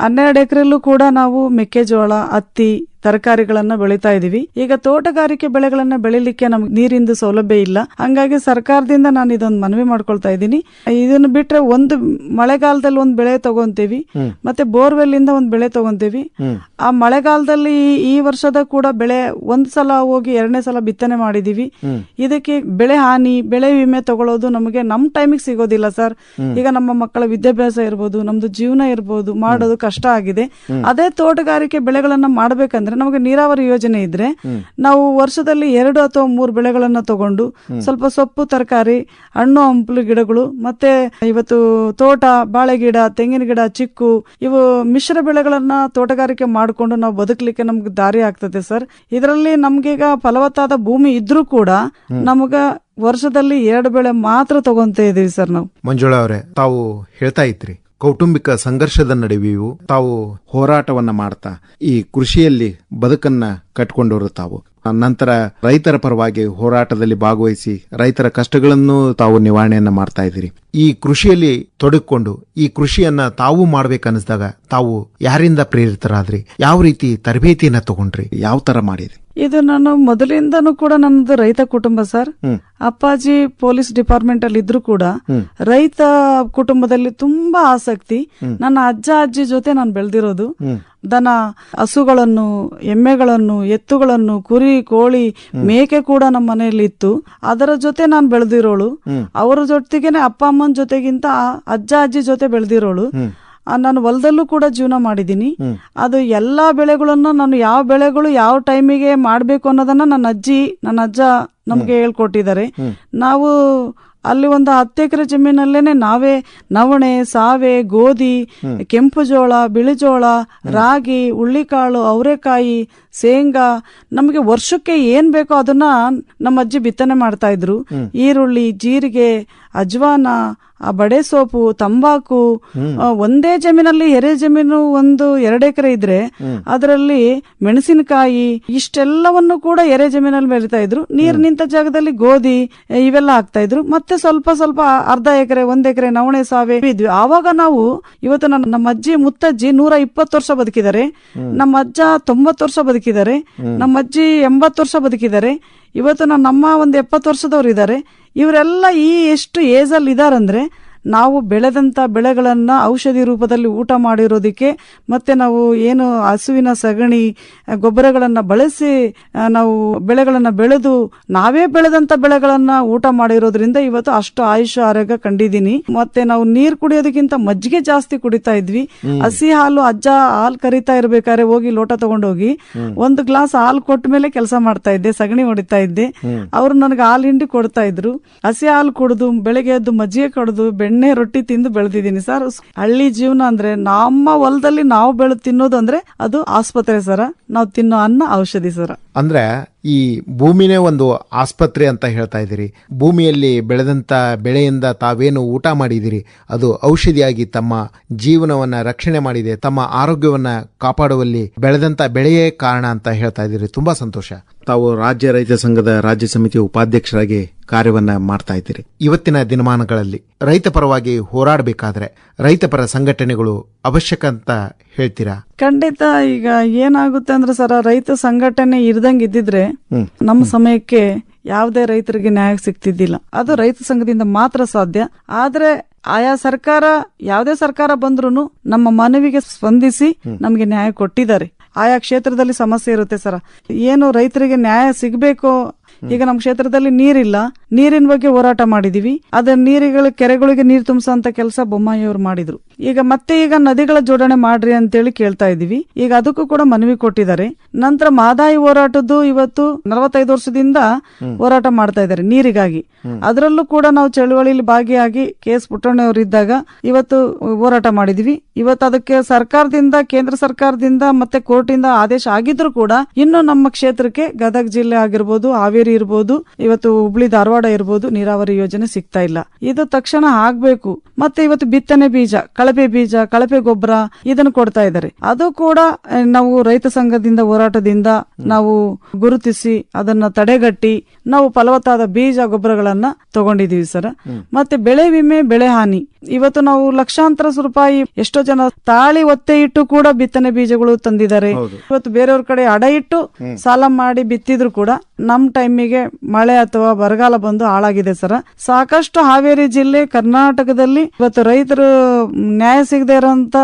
ಹನ್ನೆರಡು ಎಕರೆಲ್ಲೂ ಕೂಡ ನಾವು ಮೆಕ್ಕೆಜೋಳ ಹತ್ತಿ ತರಕಾರಿಗಳನ್ನ ಬೆಳಿತಾ ಇದೀವಿ. ಈಗ ತೋಟಗಾರಿಕೆ ಬೆಳೆಗಳನ್ನ ಬೆಳಿಲಿಕ್ಕೆ ನಮ್ಗೆ ನೀರಿಂದ ಸೌಲಭ್ಯ ಇಲ್ಲ. ಹಂಗಾಗಿ ಸರ್ಕಾರದಿಂದ ನಾನು ಇದೊಂದು ಮನವಿ ಮಾಡ್ಕೊಳ್ತಾ ಇದ್ದೀನಿ. ಇದನ್ನ ಬಿಟ್ರೆ ಒಂದು ಮಳೆಗಾಲದಲ್ಲಿ ಒಂದು ಬೆಳೆ ತಗೊಂತೀವಿ. ಮತ್ತೆ ಬೋರ್ವೆಲ್ ಇಂದ ಒಂದು ಬೆಳೆ ತಗೊಂತೀವಿ. ಆ ಮಳೆಗಾಲದಲ್ಲಿ ಈ- ವರ್ಷದ ಕೂಡ ಬೆಳೆ ಒಂದ್ ಸಲ ಹೋಗಿ ಎರಡನೇ ಸಲ ಬಿತ್ತನೆ ಮಾಡಿದೀವಿ. ಇದಕ್ಕೆ ಬೆಳೆ ಹಾನಿ ಬೆಳೆ ವಿಮೆ ತಗೊಳ್ಳೋದು ನಮಗೆ ನಮ್ ಟೈಮಿಗೆ ಸಿಗೋದಿಲ್ಲ ಸರ್. ಈಗ ನಮ್ಮ ಮಕ್ಕಳ ವಿದ್ಯಾಭ್ಯಾಸ ಇರ್ಬೋದು ನಮ್ದು ಜೀವನ ಇರ್ಬೋದು ಮಾಡೋದು ಕಷ್ಟ ಆಗಿದೆ. ಅದೇ ತೋಟಗಾರಿಕೆ ಬೆಳೆಗಳನ್ನ ಮಾಡ್ಬೇಕಂದ್ರೆ ನಮಗೆ ನೀರಾವರಿ ಯೋಜನೆ ಇದ್ರೆ ನಾವು ವರ್ಷದಲ್ಲಿ ಎರಡು ಅಥವಾ ಮೂರು ಬೆಳೆಗಳನ್ನ ತಗೊಂಡು ಸ್ವಲ್ಪ ಸೊಪ್ಪು ತರಕಾರಿ ಹಣ್ಣು ಹಂಪಲು ಗಿಡಗಳು ಮತ್ತೆ ಇವತ್ತು ತೋಟ ಬಾಳೆ ಗಿಡ ತೆಂಗಿನ ಗಿಡ ಚಿಕ್ಕು ಇವು ಮಿಶ್ರ ಬೆಳೆಗಳನ್ನ ತೋಟಗಾರಿಕೆ ಮಾಡಿಕೊಂಡು ನಾವು ಬದುಕಲಿಕ್ಕೆ ನಮ್ಗೆ ದಾರಿ ಆಗ್ತದೆ ಸರ್. ಇದರಲ್ಲಿ ನಮ್ಗೀಗ ಫಲವತ್ತಾದ ಭೂಮಿ ಇದ್ರೂ ಕೂಡ ನಮಗ ವರ್ಷದಲ್ಲಿ ಎರಡು ಬೆಳೆ ಮಾತ್ರ ತಗೊಂತ ಇದೀವಿ ಸರ್ ನಾವು.
ಮಂಜುಳಾ ಅವರೇ, ತಾವು ಹೇಳ್ತಾ ಇದ್ರಿ, ಕೌಟುಂಬಿಕ ಸಂಘರ್ಷದ ನಡುವೆಯೂ ತಾವು ಹೋರಾಟವನ್ನ ಮಾಡ್ತಾ, ಈ ಕೃಷಿಯಲ್ಲಿ ಬದುಕನ್ನ ಕಟ್ಕೊಂಡವರು ತಾವು. ನಂತರ ರೈತರ ಪರವಾಗಿ ಹೋರಾಟದಲ್ಲಿ ಭಾಗವಹಿಸಿ, ರೈತರ ಕಷ್ಟಗಳನ್ನು ತಾವು ನಿವಾರಣೆಯನ್ನ ಮಾಡ್ತಾ ಇದ್ದೀರಿ. ಈ ಕೃಷಿಯಲ್ಲಿ ತೊಡಗಿಕೊಂಡು, ಈ ಕೃಷಿಯನ್ನ ತಾವು ಮಾಡ್ಬೇಕನ್ನಿಸಿದಾಗ ತಾವು ಯಾರಿಂದ ಪ್ರೇರಿತರಾದ್ರಿ? ಯಾವ ರೀತಿ ತರಬೇತಿಯನ್ನ ತಗೊಂಡ್ರಿ? ಯಾವ ತರ ಮಾಡಿದ್ರಿ?
ಇದು ನಾನು ಮೊದಲಿಂದನೂ ಕೂಡ ನನ್ನದು ರೈತ ಕುಟುಂಬ ಸರ್. ಅಪ್ಪಾಜಿ ಪೊಲೀಸ್ ಡಿಪಾರ್ಟ್ಮೆಂಟ್ ಅಲ್ಲಿ ಇದ್ರು ಕೂಡ ರೈತ ಕುಟುಂಬದಲ್ಲಿ ತುಂಬಾ ಆಸಕ್ತಿ. ನನ್ನ ಅಜ್ಜ ಅಜ್ಜಿ ಜೊತೆ ನಾನು ಬೆಳೆದಿರೋದು. ದನ ಹಸುಗಳನ್ನು ಎಮ್ಮೆಗಳನ್ನು ಎತ್ತುಗಳನ್ನು ಕುರಿ ಕೋಳಿ ಮೇಕೆ ಕೂಡ ನಮ್ಮ ಮನೆಯಲ್ಲಿ ಇತ್ತು. ಅದರ ಜೊತೆ ನಾನು ಬೆಳೆದಿರೋಳು. ಅವರ ಜೊತೆಗೇನೆ ಅಪ್ಪ ಅಮ್ಮನ ಜೊತೆಗಿಂತ ಅಜ್ಜ ಅಜ್ಜಿ ಜೊತೆ ಬೆಳೆದಿರೋಳು. ನಾನು ಹೊಲದಲ್ಲೂ ಕೂಡ ಜೀವನ ಮಾಡಿದ್ದೀನಿ. ಅದು ಎಲ್ಲಾ ಬೆಳೆಗಳನ್ನು ನಾನು ಯಾವ ಬೆಳೆಗಳು ಯಾವ ಟೈಮಿಗೆ ಮಾಡಬೇಕು ಅನ್ನೋದನ್ನ ನನ್ನ ಅಜ್ಜಿ ನನ್ನ ಅಜ್ಜ ನಮ್ಗೆ ಹೇಳ್ಕೊಟ್ಟಿದ್ದಾರೆ. ನಾವು ಅಲ್ಲಿ ಒಂದು ಹತ್ತು ಎಕರೆ ಜಮೀನಲ್ಲೇನೆ ನಾವೇ ನವಣೆ ಸಾವೆ ಗೋಧಿ ಕೆಂಪು ಜೋಳ ಬಿಳಿ ಜೋಳ ರಾಗಿ ಹುಳ್ಳಿಕಾಳು ಅವರೆಕಾಯಿ ಶೇಂಗಾ ನಮಗೆ ವರ್ಷಕ್ಕೆ ಏನ್ ಬೇಕೋ ಅದನ್ನ ನಮ್ಮ ಅಜ್ಜಿ ಬಿತ್ತನೆ ಮಾಡ್ತಾ ಇದ್ರು. ಈರುಳ್ಳಿ ಜೀರಿಗೆ ಅಜ್ವಾನ ಆ ಬಡೆ ಸೋಪು ತಂಬಾಕು ಒಂದೇ ಜಮೀನಲ್ಲಿ ಎರೆ ಜಮೀನು ಒಂದು ಎರಡು ಎಕರೆ ಇದ್ರೆ ಅದರಲ್ಲಿ ಮೆಣಸಿನಕಾಯಿ ಇಷ್ಟೆಲ್ಲವನ್ನು ಕೂಡ ಎರೆ ಜಮೀನಲ್ಲಿ ಬೆಳೀತಾ ಇದ್ರು. ನೀರ್ ನಿಂತ ಜಾಗದಲ್ಲಿ ಗೋಧಿ ಇವೆಲ್ಲ ಹಾಕ್ತಾ ಇದ್ರು. ಮತ್ತೆ ಸ್ವಲ್ಪ ಸ್ವಲ್ಪ ಅರ್ಧ ಎಕರೆ ಒಂದ್ ಎಕರೆ ನವಣೆ ಸಾವೆ ಇದ್ವಿ ಆವಾಗ ನಾವು ಇವತ್ತು ನಮ್ಮ ಅಜ್ಜಿ ಮುತ್ತಜ್ಜಿ ನೂರ ಇಪ್ಪತ್ತು ವರ್ಷ ಬದುಕಿದ್ದಾರೆ. ನಮ್ಮ ಅಜ್ಜ ತೊಂಬತ್ತು ವರ್ಷ ಬದುಕಿದ್ದಾರೆ. ನಮ್ಮ ಅಜ್ಜಿ ಎಂಬತ್ತು ವರ್ಷ ಬದುಕಿದ್ದಾರೆ. ಇವತ್ತು ನಮ್ಮ ಒಂದು ಎಪ್ಪತ್ತು ವರ್ಷದವ್ರು ಇದ್ದಾರೆ. ಇವರೆಲ್ಲ ಈ ಎಷ್ಟು ಏಜ್ ಅಲ್ಲಿ ಇದಾರಂದ್ರೆ ನಾವು ಬೆಳೆದಂತ ಬೆಳೆಗಳನ್ನ ಔಷಧಿ ರೂಪದಲ್ಲಿ ಊಟ ಮಾಡಿರೋದಕ್ಕೆ ಮತ್ತೆ ನಾವು ಏನು ಹಸುವಿನ ಸಗಣಿ ಗೊಬ್ಬರಗಳನ್ನು ಬಳಸಿ ನಾವು ಬೆಳೆಗಳನ್ನ ಬೆಳೆದು ನಾವೇ ಬೆಳೆದಂತ ಬೆಳೆಗಳನ್ನ ಊಟ ಮಾಡಿರೋದ್ರಿಂದ ಇವತ್ತು ಅಷ್ಟು ಆಯುಷ ಆರೋಗ್ಯ ಕಂಡಿದ್ದೀನಿ. ಮತ್ತೆ ನಾವು ನೀರು ಕುಡಿಯೋದಕ್ಕಿಂತ ಮಜ್ಜಿಗೆ ಜಾಸ್ತಿ ಕುಡಿತಾ ಇದ್ವಿ. ಹಸಿ ಹಾಲು ಅಜ್ಜ ಹಾಲು ಕರಿತಾ ಇರ್ಬೇಕಾದ್ರೆ ಹೋಗಿ ಲೋಟ ತಗೊಂಡೋಗಿ ಒಂದು ಗ್ಲಾಸ್ ಹಾಲು ಕೊಟ್ಟ ಮೇಲೆ ಕೆಲಸ ಮಾಡ್ತಾ ಇದ್ದೆ ಸಗಣಿ ಹೊಡಿತಾ ಇದ್ದೆ. ಅವರು ನನಗೆ ಹಾಲು ಹಿಂಡಿ ಕೊಡ್ತಾ ಇದ್ರು. ಹಸಿ ಹಾಲು ಕುಡಿದು ಬೆಳಗ್ಗೆ ಎದ್ದು ಮಜ್ಜಿಗೆ ಕಡ್ದು ಬೆಣ್ಣೆ ರೊಟ್ಟಿ ತಿಂದು ಬೆಳೆದಿದ್ದೀನಿ ಸರ್. ಹಳ್ಳಿ ಜೀವನ ಅಂದ್ರೆ ನಮ್ಮ ಹೊಲದಲ್ಲಿ ನಾವು ಬೆಳೆದು ತಿನ್ನೋದು ಅಂದ್ರೆ ಅದು ಆಸ್ಪತ್ರೆ ಸರ. ನಾವು ತಿನ್ನೋ ಅನ್ನ ಔಷಧಿ ಸರ.
ಅಂದ್ರೆ ಈ ಭೂಮಿನೇ ಒಂದು ಆಸ್ಪತ್ರೆ ಅಂತ ಹೇಳ್ತಾ ಇದ್ದೀರಿ. ಭೂಮಿಯಲ್ಲಿ ಬೆಳೆದಂತ ಬೆಳೆಯಿಂದ ತಾವೇನು ಊಟ ಮಾಡಿದಿರಿ ಅದು ಔಷಧಿಯಾಗಿ ತಮ್ಮ ಜೀವನವನ್ನ ರಕ್ಷಣೆ ಮಾಡಿದೆ. ತಮ್ಮ ಆರೋಗ್ಯವನ್ನ ಕಾಪಾಡುವಲ್ಲಿ ಬೆಳೆದಂತ ಬೆಳೆಯೇ ಕಾರಣ ಅಂತ ಹೇಳ್ತಾ ಇದ್ದೀರಿ. ತುಂಬಾ ಸಂತೋಷ. ತಾವು ರಾಜ್ಯ ರೈತ ಸಂಘದ ರಾಜ್ಯ ಸಮಿತಿ ಉಪಾಧ್ಯಕ್ಷರಾಗಿ ಕಾರ್ಯವನ್ನ ಮಾಡ್ತಾ ಇದ್ದೀರಿ. ಇವತ್ತಿನ ದಿನಮಾನಗಳಲ್ಲಿ ರೈತ ಪರವಾಗಿ ಹೋರಾಡಬೇಕಾದ್ರೆ ರೈತ ಪರ ಸಂಘಟನೆಗಳು ಅವಶ್ಯಕ ಅಂತ ಹೇಳ್ತೀರಾ?
ಖಂಡಿತ ಈಗ ಏನಾಗುತ್ತೆ ಅಂದ್ರೆ ಸರ ರೈತ ಸಂಘಟನೆ ಇರ್ದಂಗ ಇದ್ದಿದ್ರೆ ನಮ್ಮ ಸಮಯಕ್ಕೆ ಯಾವುದೇ ರೈತರಿಗೆ ನ್ಯಾಯ ಸಿಗ್ತಿದ್ದಿಲ್ಲ. ಅದು ರೈತ ಸಂಘದಿಂದ ಮಾತ್ರ ಸಾಧ್ಯ. ಆದ್ರೆ ಆಯಾ ಸರ್ಕಾರ ಯಾವುದೇ ಸರ್ಕಾರ ಬಂದ್ರು ನಮ್ಮ ಮನವಿಗೆ ಸ್ಪಂದಿಸಿ ನಮಗೆ ನ್ಯಾಯ ಕೊಟ್ಟಿದ್ದಾರೆ. ಆಯಾ ಕ್ಷೇತ್ರದಲ್ಲಿ ಸಮಸ್ಯೆ ಇರುತ್ತೆ ಸರ. ಏನು ರೈತರಿಗೆ ನ್ಯಾಯ ಸಿಗ್ಬೇಕು? ಈಗ ನಮ್ಮ ಕ್ಷೇತ್ರದಲ್ಲಿ ನೀರಿಲ್ಲ. ನೀರಿನ ಬಗ್ಗೆ ಹೋರಾಟ ಮಾಡಿದೀವಿ. ಅದ ನೀರುಗಳ ಕೆರೆಗಳಿಗೆ ನೀರು ತುಂಬಿಸುವಂತ ಕೆಲಸ ಬೊಮ್ಮಾಯಿ ಅವರು ಮಾಡಿದ್ರು. ಈಗ ಮತ್ತೆ ಈಗ ನದಿಗಳ ಜೋಡಣೆ ಮಾಡ್ರಿ ಅಂತೇಳಿ ಕೇಳ್ತಾ ಇದೀವಿ ಈಗ ಅದಕ್ಕೂ ಕೂಡ ಮನವಿ ಕೊಟ್ಟಿದ್ದಾರೆ. ನಂತರ ಮಾದಾಯಿ ಹೋರಾಟದ್ದು ಇವತ್ತು ನಲವತ್ತೈದು ವರ್ಷದಿಂದ ಹೋರಾಟ ಮಾಡ್ತಾ ಇದ್ದಾರೆ ನೀರಿಗಾಗಿ. ಅದರಲ್ಲೂ ಕೂಡ ನಾವು ಚಳುವಳಿಯಲ್ಲಿ ಭಾಗಿಯಾಗಿ ಕೆ ಎಸ್ ಪುಟ್ಟಣ್ಣವರು ಇದ್ದಾಗ ಇವತ್ತು ಹೋರಾಟ ಮಾಡಿದೀವಿ. ಇವತ್ತು ಅದಕ್ಕೆ ಸರ್ಕಾರದಿಂದ ಕೇಂದ್ರ ಸರ್ಕಾರದಿಂದ ಮತ್ತೆ ಕೋರ್ಟಿಂದ ಆದೇಶ ಆಗಿದ್ರು ಕೂಡ ಇನ್ನು ನಮ್ಮ ಕ್ಷೇತ್ರಕ್ಕೆ ಗದಗ ಜಿಲ್ಲೆ ಆಗಿರ್ಬೋದು ಹಾವೇರಿ ಇರ್ಬೋದು ಇವತ್ತು ಹುಬ್ಳಿ ಧಾರವಾಡ ಇರ್ಬೋದು ನೀರಾವರಿ ಯೋಜನೆ ಸಿಗ್ತಾ ಇಲ್ಲ. ಇದು ತಕ್ಷಣ ಆಗ್ಬೇಕು. ಮತ್ತೆ ಇವತ್ತು ಬಿತ್ತನೆ ಬೀಜ ಕಳಪೆ ಬೀಜ ಕಳಪೆ ಗೊಬ್ಬರ ಇದನ್ನು ಕೊಡ್ತಾ ಇದ್ದಾರೆ. ಅದು ಕೂಡ ನಾವು ರೈತ ಸಂಘದಿಂದ ಹೋರಾಟದಿಂದ ನಾವು ಗುರುತಿಸಿ ಅದನ್ನ ತಡೆಗಟ್ಟಿ ನಾವು ಫಲವತ್ತಾದ ಬೀಜ ಗೊಬ್ಬರಗಳನ್ನ ತಗೊಂಡಿದೀವಿ ಸರ್. ಮತ್ತೆ ಬೆಳೆ ವಿಮೆ ಬೆಳೆ ಹಾನಿ. ಇವತ್ತು ನಾವು ಲಕ್ಷಾಂತರ ರೂಪಾಯಿ ಎಷ್ಟೋ ಜನ ತಾಳಿ ಒತ್ತೆ ಇಟ್ಟು ಕೂಡ ಬಿತ್ತನೆ ಬೀಜಗಳು ತಂದಿದ್ದಾರೆ. ಇವತ್ತು ಬೇರೆಯವ್ರ ಕಡೆ ಅಡ ಇಟ್ಟು ಸಾಲ ಮಾಡಿ ಬಿತ್ತಿದ್ರು ಕೂಡ ನಮ್ ಟೈಮಿಗೆ ಮಳೆ ಅಥವಾ ಬರಗಾಲ ಬಂದು ಹಾಳಾಗಿದೆ ಸರ್. ಸಾಕಷ್ಟು ಹಾವೇರಿ ಜಿಲ್ಲೆ ಕರ್ನಾಟಕದಲ್ಲಿ ಇವತ್ತು ರೈತರು ನ್ಯಾಯ ಸಿಗದೆ ಇರೋಂತ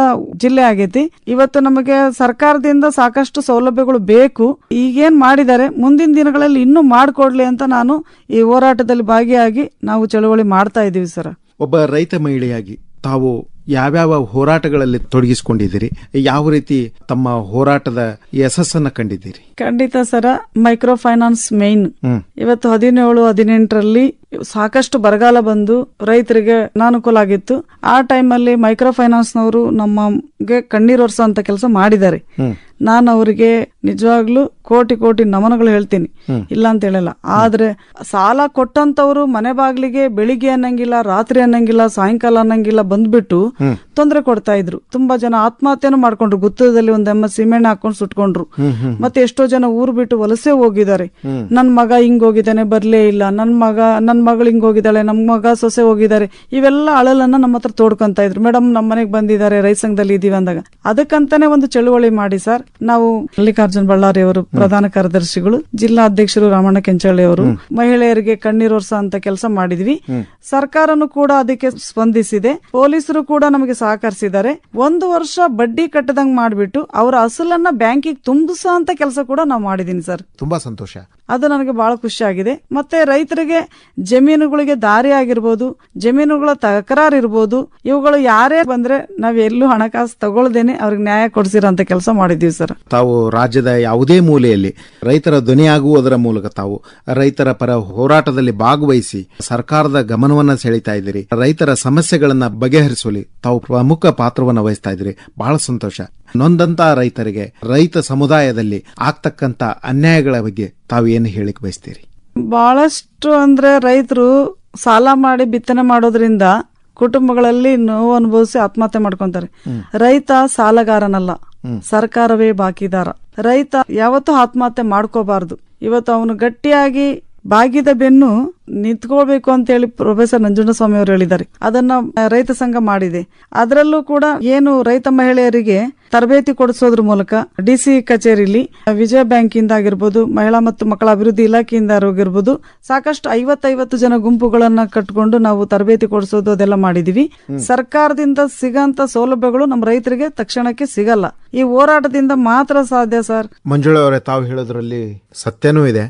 ಜಿಲ್ಲೆ ಆಗೈತಿ. ಇವತ್ತು ನಮಗೆ ಸರ್ಕಾರದಿಂದ ಸಾಕಷ್ಟು ಸೌಲಭ್ಯಗಳು ಬೇಕು. ಈಗೇನ್ ಮಾಡಿದ್ದಾರೆ, ಮುಂದಿನ ದಿನಗಳಲ್ಲಿ ಇನ್ನೂ ಮಾಡಿಕೊಡ್ಲಿ ಅಂತ ನಾನು ಈ ಹೋರಾಟದಲ್ಲಿ ಭಾಗಿಯಾಗಿ ನಾವು ಚಳುವಳಿ ಮಾಡ್ತಾ ಇದ್ದೀವಿ ಸರ್.
ಒಬ್ಬ ರೈತ ಮಹಿಳೆಯಾಗಿ ತಾವು ಯಾವ್ಯಾವ ಹೋರಾಟಗಳಲ್ಲಿ ತೊಡಗಿಸಿಕೊಂಡಿದ್ದೀರಿ? ಯಾವ ರೀತಿ ತಮ್ಮ ಹೋರಾಟದ ಯಶಸ್ಸನ್ನ ಕಂಡಿದ್ದೀರಿ?
ಖಂಡಿತ ಸರ ಮೈಕ್ರೋ ಫೈನಾನ್ಸ್ ಮೇನ್. ಇವತ್ತು ಹದಿನೇಳು ಹದಿನೆಂಟರಲ್ಲಿ ಸಾಕಷ್ಟು ಬರಗಾಲ ಬಂದು ರೈತರಿಗೆ ಅನಾನುಕೂಲ ಆಗಿತ್ತು. ಆ ಟೈಮಲ್ಲಿ ಮೈಕ್ರೋ ಫೈನಾನ್ಸ್ ನವರು ನಮಗೆ ಕಣ್ಣೀರ್ ಅಂತ ಕೆಲಸ ಮಾಡಿದ್ದಾರೆ. ನಾನು ಅವರಿಗೆ ನಿಜವಾಗ್ಲೂ ಕೋಟಿ ಕೋಟಿ ನಮನಗಳು ಹೇಳ್ತೀನಿ. ಇಲ್ಲ ಅಂತ ಹೇಳಲ್ಲ. ಆದ್ರೆ ಸಾಲ ಕೊಟ್ಟಂತವ್ರು ಮನೆ ಬಾಗ್ಲಿಗೆ ಬೆಳಿಗ್ಗೆ ಅನ್ನಂಗಿಲ್ಲ ರಾತ್ರಿ ಅನ್ನಂಗಿಲ್ಲ ಸಾಯಂಕಾಲ ಅನ್ನಂಗಿಲ್ಲ ಬಂದ್ಬಿಟ್ಟು ತೊಂದರೆ ಕೊಡ್ತಾ ಇದ್ರು. ತುಂಬಾ ಜನ ಆತ್ಮಹತ್ಯೆನೂ ಮಾಡ್ಕೊಂಡ್ರು. ಗುತ್ತದಲ್ಲಿ ಒಂದ್ ಎಮ್ಮ ಸಿಮೆಣ್ಣೆ ಹಾಕೊಂಡು ಸುಟ್ಕೊಂಡ್ರು. ಮತ್ತೆ ಎಷ್ಟೋ ಜನ ಊರು ಬಿಟ್ಟು ವಲಸೆ ಹೋಗಿದ್ದಾರೆ. ನನ್ ಮಗ ಹಿಂಗ್ ಹೋಗಿದ್ದಾನೆ ಬರ್ಲೇ ಇಲ್ಲ. ನನ್ ಮಗ ನನ್ ಮಗಳು ಹಿಂಗ್ ಹೋಗಿದ್ದಾಳೆ ನಮ್ ಮಗ ಸೊಸೆ ಹೋಗಿದ್ದಾರೆ. ಇವೆಲ್ಲ ಅಳಲನ್ನ ನಮ್ಮ ಹತ್ರ ತೋಡ್ಕೊಂತ ಇದ್ರು. ಮೇಡಮ್ ನಮ್ಮ ಮನೆಗೆ ಬಂದಿದ್ದಾರೆ ರೈತ ಸಂಘದಲ್ಲಿ ಇದೀವಿ ಅಂದಾಗ. ಅದಕ್ಕಂತಾನೆ ಒಂದು ಚಳುವಳಿ ಮಾಡಿ ಸರ್. ನಾವು ಮಲ್ಲಿಕಾರ್ಜುನ್ ಬಳ್ಳಾರಿ ಅವರು ಪ್ರಧಾನ ಕಾರ್ಯದರ್ಶಿಗಳು ಜಿಲ್ಲಾ ಅಧ್ಯಕ್ಷರು ರಾಮಣ್ಣ ಕೆಂಚಳ್ಳಿ ಅವರು ಮಹಿಳೆಯರಿಗೆ ಕಣ್ಣೀರೋರ್ಸ ಅಂತ ಕೆಲಸ ಮಾಡಿದ್ವಿ. ಸರ್ಕಾರನು ಕೂಡ ಅದಕ್ಕೆ ಸ್ಪಂದಿಸಿದೆ. ಪೊಲೀಸರು ಕೂಡ ನಮಗೆ ಸಹಕರಿಸಿದ್ದಾರೆ ಒಂದು ವರ್ಷ ಬಡ್ಡಿ ಕಟ್ಟದಂಗ್ ಮಾಡ್ಬಿಟ್ಟು ಅವರ ಅಸಲನ್ನ ಬ್ಯಾಂಕಿಗೆ ತುಂಬಿಸ ಅಂತ ಕೆಲಸ ಕೂಡ ನಾವು ಮಾಡಿದೀನಿ ಸರ್.
ತುಂಬಾ ಸಂತೋಷ.
ಅದು ನನಗೆ ಬಹಳ ಖುಷಿಯಾಗಿದೆ ಮತ್ತೆ ರೈತರಿಗೆ ಜಮೀನುಗಳಿಗೆ ದಾರಿ ಆಗಿರ್ಬೋದು, ಜಮೀನುಗಳ ತಕರಾರು ಇರ್ಬೋದು, ಇವುಗಳು ಯಾರೇ ಬಂದ್ರೆ ನಾವ್ ಎಲ್ಲೂ ಹಣಕಾಸು ತಗೊಳ್ದೇನೆ ಅವ್ರಿಗೆ ನ್ಯಾಯ ಕೊಡಿಸಿರೋ ಕೆಲಸ ಮಾಡಿದೀವಿ ಸರ್.
ತಾವು ರಾಜ್ಯದ ಯಾವುದೇ ಮೂಲೆಯಲ್ಲಿ ರೈತರ ಧ್ವನಿಯಾಗುವುದರ ಮೂಲಕ ತಾವು ರೈತರ ಪರ ಹೋರಾಟದಲ್ಲಿ ಭಾಗವಹಿಸಿ ಸರ್ಕಾರದ ಗಮನವನ್ನ ಸೆಳೀತಾ ಇದ್ದೀರಿ. ರೈತರ ಸಮಸ್ಯೆಗಳನ್ನ ಬಗೆಹರಿಸುವಲ್ಲಿ ತಾವು ಪ್ರಮುಖ ಪಾತ್ರವನ್ನ ವಹಿಸ್ತಾ ಇದ್ದೀರಿ. ಬಹಳ ಸಂತೋಷ. ನೊಂದಂತ ರೈತರಿಗೆ ರೈತ ಸಮುದಾಯದಲ್ಲಿ ಆಗ್ತಕ್ಕಂತ ಅನ್ಯಾಯಗಳ ಬಗ್ಗೆ ತಾವು ಏನು ಹೇಳಿಕ್ ಬಯಸ್ತೀರಿ?
ಬಹಳಷ್ಟು ಅಂದ್ರೆ ರೈತರು ಸಾಲ ಮಾಡಿ ಬಿತ್ತನೆ ಮಾಡೋದ್ರಿಂದ ಕುಟುಂಬಗಳಲ್ಲಿ ನೋವು ಅನುಭವಿಸಿ ಆತ್ಮಹತ್ಯೆ ಮಾಡ್ಕೊಂತಾರೆ. ರೈತ ಸಾಲಗಾರನಲ್ಲ ಸರ್ಕಾರವೇ ಬಾಕಿದಾರ. ರೈತ ಯಾವತ್ತೂ ಆತ್ಮಹತ್ಯೆ ಮಾಡ್ಕೋಬಾರ್ದು. ಇವತ್ತು ಅವನು ಗಟ್ಟಿಯಾಗಿ ಬಾಗಿದ ಬೆನ್ನು ನಿಂತ್ಕೊಳ್ಬೇಕು ಅಂತ ಹೇಳಿ ಪ್ರೊಫೆಸರ್ ನಂಜುಂಡಸ್ವಾಮಿ ಅವರು ಹೇಳಿದ್ದಾರೆ. ಅದನ್ನ ರೈತ ಸಂಘ ಮಾಡಿದೆ. ಅದರಲ್ಲೂ ಕೂಡ ಏನು ರೈತ ಮಹಿಳೆಯರಿಗೆ ತರಬೇತಿ ಕೊಡಿಸೋದ್ರ ಮೂಲಕ ಡಿಸಿ ಕಚೇರಿಲಿ ವಿಜಯ ಬ್ಯಾಂಕ್ ಇಂದ ಆಗಿರ್ಬೋದು ಮಹಿಳಾ ಮತ್ತು ಮಕ್ಕಳ ಅಭಿವೃದ್ಧಿ ಇಲಾಖೆಯಿಂದ ಆಗಿರ್ಬೋದು ಸಾಕಷ್ಟು ಐವತ್ತೈವತ್ತು ಜನ ಗುಂಪುಗಳನ್ನ ಕಟ್ಕೊಂಡು ನಾವು ತರಬೇತಿ ಕೊಡಿಸೋದು ಅದೆಲ್ಲ ಮಾಡಿದೀವಿ. ಸರ್ಕಾರದಿಂದ ಸಿಗಂತ ಸೌಲಭ್ಯಗಳು ನಮ್ಮ ರೈತರಿಗೆ ತಕ್ಷಣಕ್ಕೆ ಸಿಗಲ್ಲ. ಈ ಹೋರಾಟದಿಂದ ಮಾತ್ರ ಸಾಧ್ಯ ಸರ್.
ಮಂಜುಳ ಅವರೇ ತಾವು ಹೇಳೋದ್ರಲ್ಲಿ ಸತ್ಯನೂ ಇದೆ.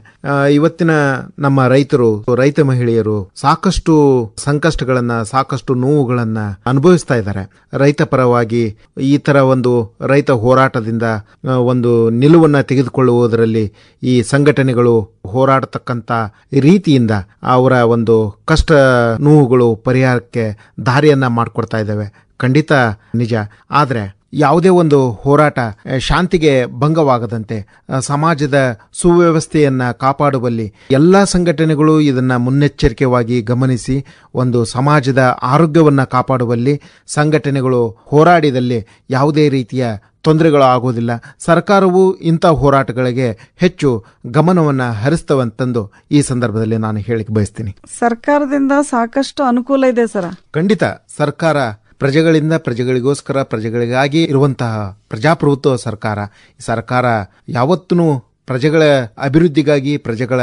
ಇವತ್ತಿನ ನಮ್ಮ ರೈತರು ರೈತ ಮಹಿಳೆಯರು ಸಾಕಷ್ಟು ಸಂಕಷ್ಟಗಳನ್ನ, ಸಾಕಷ್ಟು ನೋವುಗಳನ್ನ ಅನುಭವಿಸ್ತಾ ಇದ್ದಾರೆ. ರೈತ ಪರವಾಗಿ ಈ ತರ ಒಂದು ರೈತ ಹೋರಾಟದಿಂದ ಒಂದು ನಿಲುವನ್ನ ತೆಗೆದುಕೊಳ್ಳುವುದರಲ್ಲಿ ಈ ಸಂಘಟನೆಗಳು ಹೋರಾಡತಕ್ಕಂತ ರೀತಿಯಿಂದ ಅವರ ಒಂದು ಕಷ್ಟ ನೋವುಗಳು ಪರಿಹಾರಕ್ಕೆ ದಾರಿಯನ್ನ ಮಾಡಿಕೊಡ್ತಾ ಇದ್ದಾವೆ. ಖಂಡಿತ ನಿಜ. ಆದ್ರೆ ಯಾವುದೇ ಒಂದು ಹೋರಾಟ ಶಾಂತಿಗೆ ಭಂಗವಾಗದಂತೆ ಸಮಾಜದ ಸುವ್ಯವಸ್ಥೆಯನ್ನ ಕಾಪಾಡುವಲ್ಲಿ ಎಲ್ಲ ಸಂಘಟನೆಗಳು ಇದನ್ನು ಮುನ್ನೆಚ್ಚರಿಕೆವಾಗಿ ಗಮನಿಸಿ ಒಂದು ಸಮಾಜದ ಆರೋಗ್ಯವನ್ನ ಕಾಪಾಡುವಲ್ಲಿ ಸಂಘಟನೆಗಳು ಹೋರಾಡಿದಲ್ಲಿ ಯಾವುದೇ ರೀತಿಯ ತೊಂದರೆಗಳು ಆಗೋದಿಲ್ಲ ಸರ್ಕಾರವು ಇಂಥ ಹೋರಾಟಗಳಿಗೆ ಹೆಚ್ಚು ಗಮನವನ್ನು ಹರಿಸ್ತವಂತಂದು ಈ ಸಂದರ್ಭದಲ್ಲಿ ನಾನು ಹೇಳಿಕೆ ಬಯಸ್ತೀನಿ.
ಸರ್ಕಾರದಿಂದ ಸಾಕಷ್ಟು ಅನುಕೂಲ ಇದೆ ಸರ್.
ಖಂಡಿತ. ಸರ್ಕಾರ ಪ್ರಜೆಗಳಿಂದ ಪ್ರಜೆಗಳಿಗೋಸ್ಕರ ಪ್ರಜೆಗಳಿಗಾಗಿ ಇರುವಂತಹ ಪ್ರಜಾಪ್ರಭುತ್ವ ಸರ್ಕಾರ. ಈ ಸರ್ಕಾರ ಯಾವತ್ತೂ ಪ್ರಜೆಗಳ ಅಭಿವೃದ್ಧಿಗಾಗಿ, ಪ್ರಜೆಗಳ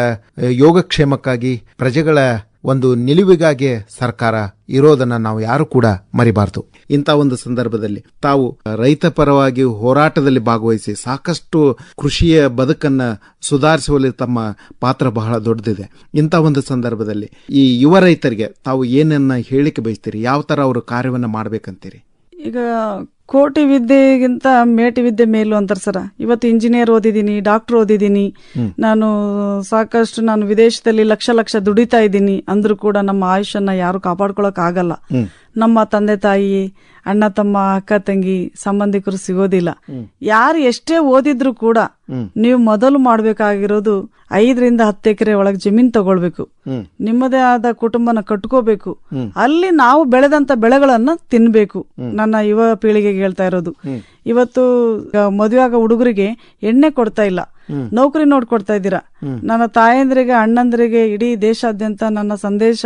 ಯೋಗಕ್ಷೇಮಕ್ಕಾಗಿ, ಪ್ರಜೆಗಳ ಒಂದು ನಿಲುವಿಗಾಗಿ ಸರ್ಕಾರ ಇರೋದನ್ನು ನಾವು ಯಾರು ಕೂಡ ಮರಿಬಾರದು. ಇಂಥ ಒಂದು ಸಂದರ್ಭದಲ್ಲಿ ತಾವು ರೈತ ಪರವಾಗಿ ಹೋರಾಟದಲ್ಲಿ ಭಾಗವಹಿಸಿ ಸಾಕಷ್ಟು ಕೃಷಿಯ ಬದುಕನ್ನ ಸುಧಾರಿಸುವಲ್ಲಿ ತಮ್ಮ ಪಾತ್ರ ಬಹಳ ದೊಡ್ಡದಿದೆ. ಇಂಥ ಒಂದು ಸಂದರ್ಭದಲ್ಲಿ ಈ ಯುವ ರೈತರಿಗೆ ತಾವು ಏನನ್ನ ಹೇಳಿಕೆ ಬಯಸ್ತೀರಿ? ಯಾವ ತರ ಅವರು ಕಾರ್ಯವನ್ನ ಮಾಡ್ಬೇಕಂತೀರಿ?
ಈಗ ಕೋಟಿ ವಿದ್ಯೆಗಿಂತ ಮೇಟಿ ವಿದ್ಯೆ ಮೇಲು ಅಂತಾರೆ ಸರ. ಇವತ್ತು ಇಂಜಿನಿಯರ್ ಓದಿದ್ದೀನಿ ಡಾಕ್ಟರ್ ಓದಿದ್ದೀನಿ. ನಾನು ಸಾಕಷ್ಟು ನಾನು ವಿದೇಶದಲ್ಲಿ ಲಕ್ಷ ಲಕ್ಷ ದುಡಿತಾ ಇದ್ದೀನಿ ಅಂದ್ರೂ ಕೂಡ ನಮ್ಮ ಆಯುಷನ್ನ ಯಾರು ಕಾಪಾಡ್ಕೊಳಕ್ ಆಗಲ್ಲ. ನಮ್ಮ ತಂದೆ ತಾಯಿ ಅಣ್ಣ ತಮ್ಮ ಅಕ್ಕ ತಂಗಿ ಸಂಬಂಧಿಕರು ಸಿಗೋದಿಲ್ಲ. ಯಾರು ಎಷ್ಟೇ ಓದಿದ್ರು ಕೂಡ ನೀವು ಮೊದಲು ಮಾಡಬೇಕಾಗಿರೋದು ಐದರಿಂದ ಹತ್ತು ಎಕರೆ ಒಳಗೆ ಜಮೀನ್ ತಗೊಳ್ಬೇಕು. ನಿಮ್ಮದೇ ಆದ ಕುಟುಂಬನ ಕಟ್ಕೋಬೇಕು. ಅಲ್ಲಿ ನಾವು ಬೆಳೆದಂತ ಬೆಳೆಗಳನ್ನ ತಿನ್ಬೇಕು. ನನ್ನ ಯುವ ಪೀಳಿಗೆಗೆ ಹೇಳ್ತಾ ಇರೋದು. ಇವತ್ತು ಮದುವೆ ಆಗ ಹುಡುಗರಿಗೆ ಎಣ್ಣೆ ಕೊಡ್ತಾ ಇಲ್ಲ. ನೌಕರಿ ನೋಡ್ಕೊಡ್ತಾ ಇದ್ದೀರಾ? ನನ್ನ ತಾಯಂದ್ರಿಗೆ ಅಣ್ಣಂದ್ರಿಗೆ ಇಡೀ ದೇಶಾದ್ಯಂತ ನನ್ನ ಸಂದೇಶ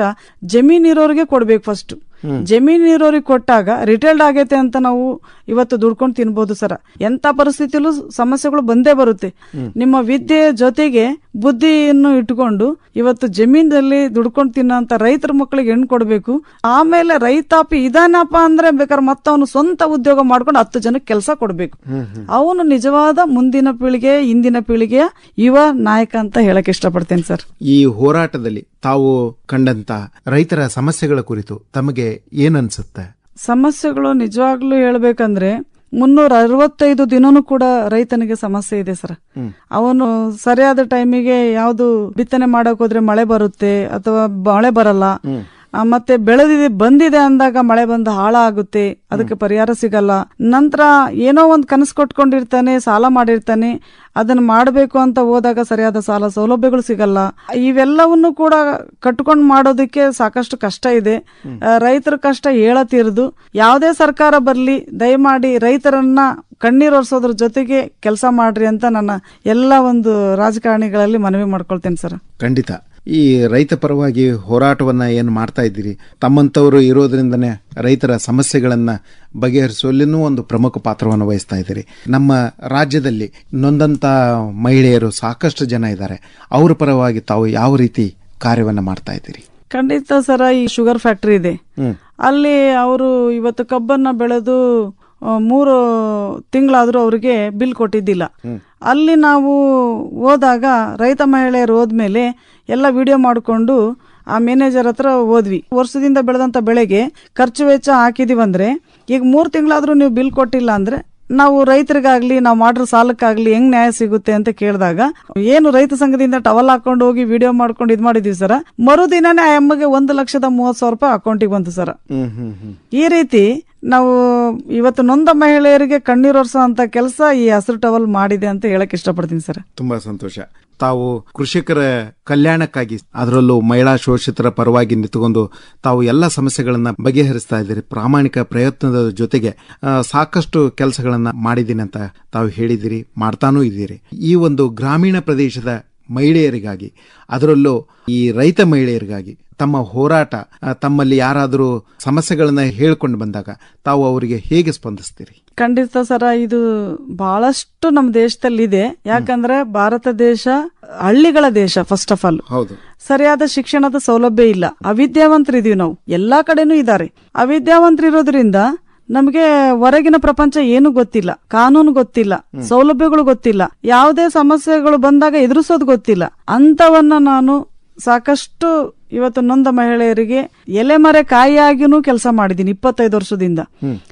ಜಮೀನ್ ಇರೋರಿಗೆ ಕೊಡ್ಬೇಕು ಫಸ್ಟ್ ಜಮೀನ್ ಇರೋರಿಗೆ ಕೊಟ್ಟಾಗ ರಿಟೈರ್ಡ್ ಆಗೈತೆ ಅಂತ ನಾವು ಇವತ್ತು ದುಡ್ಕೊಂಡು ತಿನ್ಬೋದು ಸರ. ಎಂತ ಪರಿಸ್ಥಿತಿಲೂ ಸಮಸ್ಯೆಗಳು ಬಂದೇ ಬರುತ್ತೆ. ನಿಮ್ಮ ವಿದ್ಯೆ ಜೊತೆಗೆ ಬುದ್ಧಿಯನ್ನು ಇಟ್ಕೊಂಡು ಇವತ್ತು ಜಮೀನಲ್ಲಿ ದುಡ್ಕೊಂಡು ತಿನ್ನೋಂತ ರೈತರ ಮಕ್ಕಳಿಗೆ ಹೆಣ್ಣು ಕೊಡಬೇಕು. ಆಮೇಲೆ ರೈತಾಪಿ ಇದಾನಪ್ಪ ಅಂದ್ರೆ ಬೇಕಾದ್ರೆ ಮತ್ತವನು ಸ್ವಂತ ಉದ್ಯೋಗ ಮಾಡ್ಕೊಂಡು ಹತ್ತು ಜನಕ್ಕೆ ಕೆಲಸ ಕೊಡಬೇಕು. ಅವನು ನಿಜವಾದ ಮುಂದಿನ ಪೀಳಿಗೆ ಇಂದಿನ ಪೀಳಿಗೆಯ ಯುವ ನಾಯಕ ಅಂತ ಹೇಳಕ್ ಇಷ್ಟಪಡ್ತೇನೆ ಸರ್.
ಈ ಹೋರಾಟದಲ್ಲಿ ತಾವು ಕಂಡಂತ ರೈತರ ಸಮಸ್ಯೆಗಳ ಕುರಿತು ತಮಗೆ ಏನನ್ಸುತ್ತೆ
ಸಮಸ್ಯೆಗಳು ನಿಜವಾಗ್ಲೂ ಹೇಳ್ಬೇಕಂದ್ರೆ ಮುನ್ನೂರ ಅರವತ್ತೈದು ದಿನನೂ ಕೂಡ ರೈತನಿಗೆ ಸಮಸ್ಯೆ ಇದೆ ಸರ್. ಅವನು ಸರಿಯಾದ ಟೈಮಿಗೆ ಯಾವ್ದು ಬಿತ್ತನೆ ಮಾಡಕ್ ಹೋದ್ರೆ ಮಳೆ ಬರುತ್ತೆ ಅಥವಾ ಮಳೆ ಬರಲ್ಲ. ಮತ್ತೆ ಬೆಳೆದಿದೆ ಬಂದಿದೆ ಅಂದಾಗ ಮಳೆ ಬಂದು ಹಾಳಾಗುತ್ತೆ ಅದಕ್ಕೆ ಪರಿಹಾರ ಸಿಗಲ್ಲ. ನಂತರ ಏನೋ ಒಂದು ಕನಸು ಕೊಟ್ಕೊಂಡಿರ್ತಾನೆ ಸಾಲ ಮಾಡಿರ್ತಾನೆ ಅದನ್ನ ಮಾಡಬೇಕು ಅಂತ ಹೋದಾಗ ಸರಿಯಾದ ಸಾಲ ಸೌಲಭ್ಯಗಳು ಸಿಗಲ್ಲ. ಇವೆಲ್ಲವನ್ನು ಕೂಡ ಕಟ್ಕೊಂಡು ಮಾಡೋದಕ್ಕೆ ಸಾಕಷ್ಟು ಕಷ್ಟ ಇದೆ. ರೈತರ ಕಷ್ಟ ಹೇಳತಿರದು. ಯಾವುದೇ ಸರ್ಕಾರ ಬರಲಿ ದಯಮಾಡಿ ರೈತರನ್ನ ಕಣ್ಣೀರೊರ್ಸೋದ್ರ ಜೊತೆಗೆ ಕೆಲಸ ಮಾಡ್ರಿ ಅಂತ ನನ್ನ ಎಲ್ಲ ಒಂದು ರಾಜಕಾರಣಿಗಳಲ್ಲಿ ಮನವಿ ಮಾಡ್ಕೊಳ್ತೇನೆ ಸರ್.
ಖಂಡಿತ. ಈ ರೈತ ಪರವಾಗಿ ಹೋರಾಟವನ್ನ ಏನು ಮಾಡ್ತಾ ಇದ್ದೀರಿ? ತಮ್ಮಂತವರು ಇರೋದ್ರಿಂದನೇ ರೈತರ ಸಮಸ್ಯೆಗಳನ್ನ ಬಗೆಹರಿಸುವಲ್ಲಿನೂ ಒಂದು ಪ್ರಮುಖ ಪಾತ್ರವನ್ನು ವಹಿಸ್ತಾ ಇದ್ದೀರಿ. ನಮ್ಮ ರಾಜ್ಯದಲ್ಲಿ ನೊಂದಂತ ಮಹಿಳೆಯರು ಸಾಕಷ್ಟು ಜನ ಇದ್ದಾರೆ. ಅವರ ಪರವಾಗಿ ತಾವು ಯಾವ ರೀತಿ ಕಾರ್ಯವನ್ನ ಮಾಡ್ತಾ ಇದ್ದೀರಿ?
ಖಂಡಿತ ಸರ ಈ ಶುಗರ್ ಫ್ಯಾಕ್ಟ್ರಿ ಇದೆ. ಅಲ್ಲಿ ಅವರು ಇವತ್ತು ಕಬ್ಬನ್ನ ಬೆಳೆದು ಮೂರು ತಿಂಗಳಾದರೂ ಅವರಿಗೆ ಬಿಲ್ ಕೊಟ್ಟಿದ್ದಿಲ್ಲ. ಅಲ್ಲಿ ನಾವು ಹೋದಾಗ ರೈತ ಮಹಿಳೆಯರು ಹೋದ್ಮೇಲೆ ಎಲ್ಲ ವಿಡಿಯೋ ಮಾಡಿಕೊಂಡು ಆ ಮ್ಯಾನೇಜರ್ ಹತ್ರ ಹೋದ್ವಿ. ವರ್ಷದಿಂದ ಬೆಳೆದಂತ ಬೆಳೆಗೆ ಖರ್ಚು ವೆಚ್ಚ ಹಾಕಿದೀವಂದರೆ ಈಗ ಮೂರು ತಿಂಗಳಾದ್ರೂ ನೀವು ಬಿಲ್ ಕೊಟ್ಟಿಲ್ಲ ಅಂದ್ರೆ ನಾವು ರೈತರಿಗಾಗ್ಲಿ ನಾವು ಮಾಡಿರೋ ಸಾಲಕ್ಕಾಗ್ಲಿ ಹೆಂಗ್ ನ್ಯಾಯ ಸಿಗುತ್ತೆ ಅಂತ ಕೇಳಿದಾಗ ಏನು ರೈತ ಸಂಘದಿಂದ ಟವಲ್ ಹಾಕೊಂಡು ಹೋಗಿ ವಿಡಿಯೋ ಮಾಡ್ಕೊಂಡು ಇದ್ ಮಾಡಿದೀವಿ ಸರ. ಮರುದಿನನೇ ಆ ಎಮ್ಮಗೆ ಒಂದು ಲಕ್ಷದ ಮೂವತ್ ಸಾವಿರ ರೂಪಾಯಿ ಅಕೌಂಟಿಗೆ ಬಂತು ಸರ್. ಈ ರೀತಿ ನಾವು ಇವತ್ತು ನೊಂದ ಮಹಿಳೆಯರಿಗೆ ಕಣ್ಣೀರೋರ್ಸೋ ಅಂತ ಕೆಲಸ ಈ ಹಸಿರು ಟವಲ್ ಮಾಡಿದೆ ಅಂತ ಹೇಳಕ್ ಇಷ್ಟಪಡ್ತೀನಿ ಸರ್.
ತುಂಬಾ ಸಂತೋಷ. ತಾವು ಕೃಷಿಕರ ಕಲ್ಯಾಣಕ್ಕಾಗಿ ಅದರಲ್ಲೂ ಮಹಿಳಾ ಶೋಷಿತರ ಪರವಾಗಿ ನಿಂತುಕೊಂಡು ತಾವು ಎಲ್ಲ ಸಮಸ್ಯೆಗಳನ್ನ ಬಗೆಹರಿಸ್ತಾ ಇದ್ದೀರಿ. ಪ್ರಾಮಾಣಿಕ ಪ್ರಯತ್ನದ ಜೊತೆಗೆ ಸಾಕಷ್ಟು ಕೆಲಸಗಳನ್ನ ಮಾಡಿದ್ದೀನಿ ಅಂತ ತಾವು ಹೇಳಿದಿರಿ ಮಾಡ್ತಾನೂ ಇದ್ದೀರಿ. ಈ ಒಂದು ಗ್ರಾಮೀಣ ಪ್ರದೇಶದ ಮಹಿಳೆಯರಿಗಾಗಿ ಅದರಲ್ಲೂ ಈ ರೈತ ಮಹಿಳೆಯರಿಗಾಗಿ ತಮ್ಮ ಹೋರಾಟ ತಮ್ಮಲ್ಲಿ ಯಾರಾದರೂ ಸಮಸ್ಯೆಗಳನ್ನ ಹೇಳ್ಕೊಂಡು ಬಂದಾಗ ತಾವು ಅವರಿಗೆ ಹೇಗೆ ಸ್ಪಂದಿಸ್ತೀರಿ?
ಖಂಡಿತ ಸರ ಇದು ಬಹಳಷ್ಟು ನಮ್ಮ ದೇಶದಲ್ಲಿ ಇದೆ ಯಾಕಂದ್ರೆ ಭಾರತ ದೇಶ ಹಳ್ಳಿಗಳ ದೇಶ ಫಸ್ಟ್ ಆಫ್ ಆಲ್
ಹೌದು.
ಸರಿಯಾದ ಶಿಕ್ಷಣದ ಸೌಲಭ್ಯ ಇಲ್ಲ. ಅವಿದ್ಯಾವಂತರಿದೀವಿ ನಾವು. ಎಲ್ಲಾ ಕಡೆನೂ ಇದ್ದಾರೆ ಅವಿದ್ಯಾವಂತರಿರೋದ್ರಿಂದ ನಮಗೆ ಹೊರಗಿನ ಪ್ರಪಂಚ ಏನು ಗೊತ್ತಿಲ್ಲ ಕಾನೂನು ಗೊತ್ತಿಲ್ಲ ಸೌಲಭ್ಯಗಳು ಗೊತ್ತಿಲ್ಲ ಯಾವುದೇ ಸಮಸ್ಯೆಗಳು ಬಂದಾಗ ಎದುರಿಸೋದು ಗೊತ್ತಿಲ್ಲ. ಅಂತವನ್ನ ನಾನು ಸಾಕಷ್ಟು ಇವತ್ತು ನೊಂದ ಮಹಿಳೆಯರಿಗೆ ಎಲೆಮರೆ ಕಾಯಿಯಾಗಿನೂ ಕೆಲಸ ಮಾಡಿದ್ದೀನಿ ಇಪ್ಪತ್ತೈದು ವರ್ಷದಿಂದ.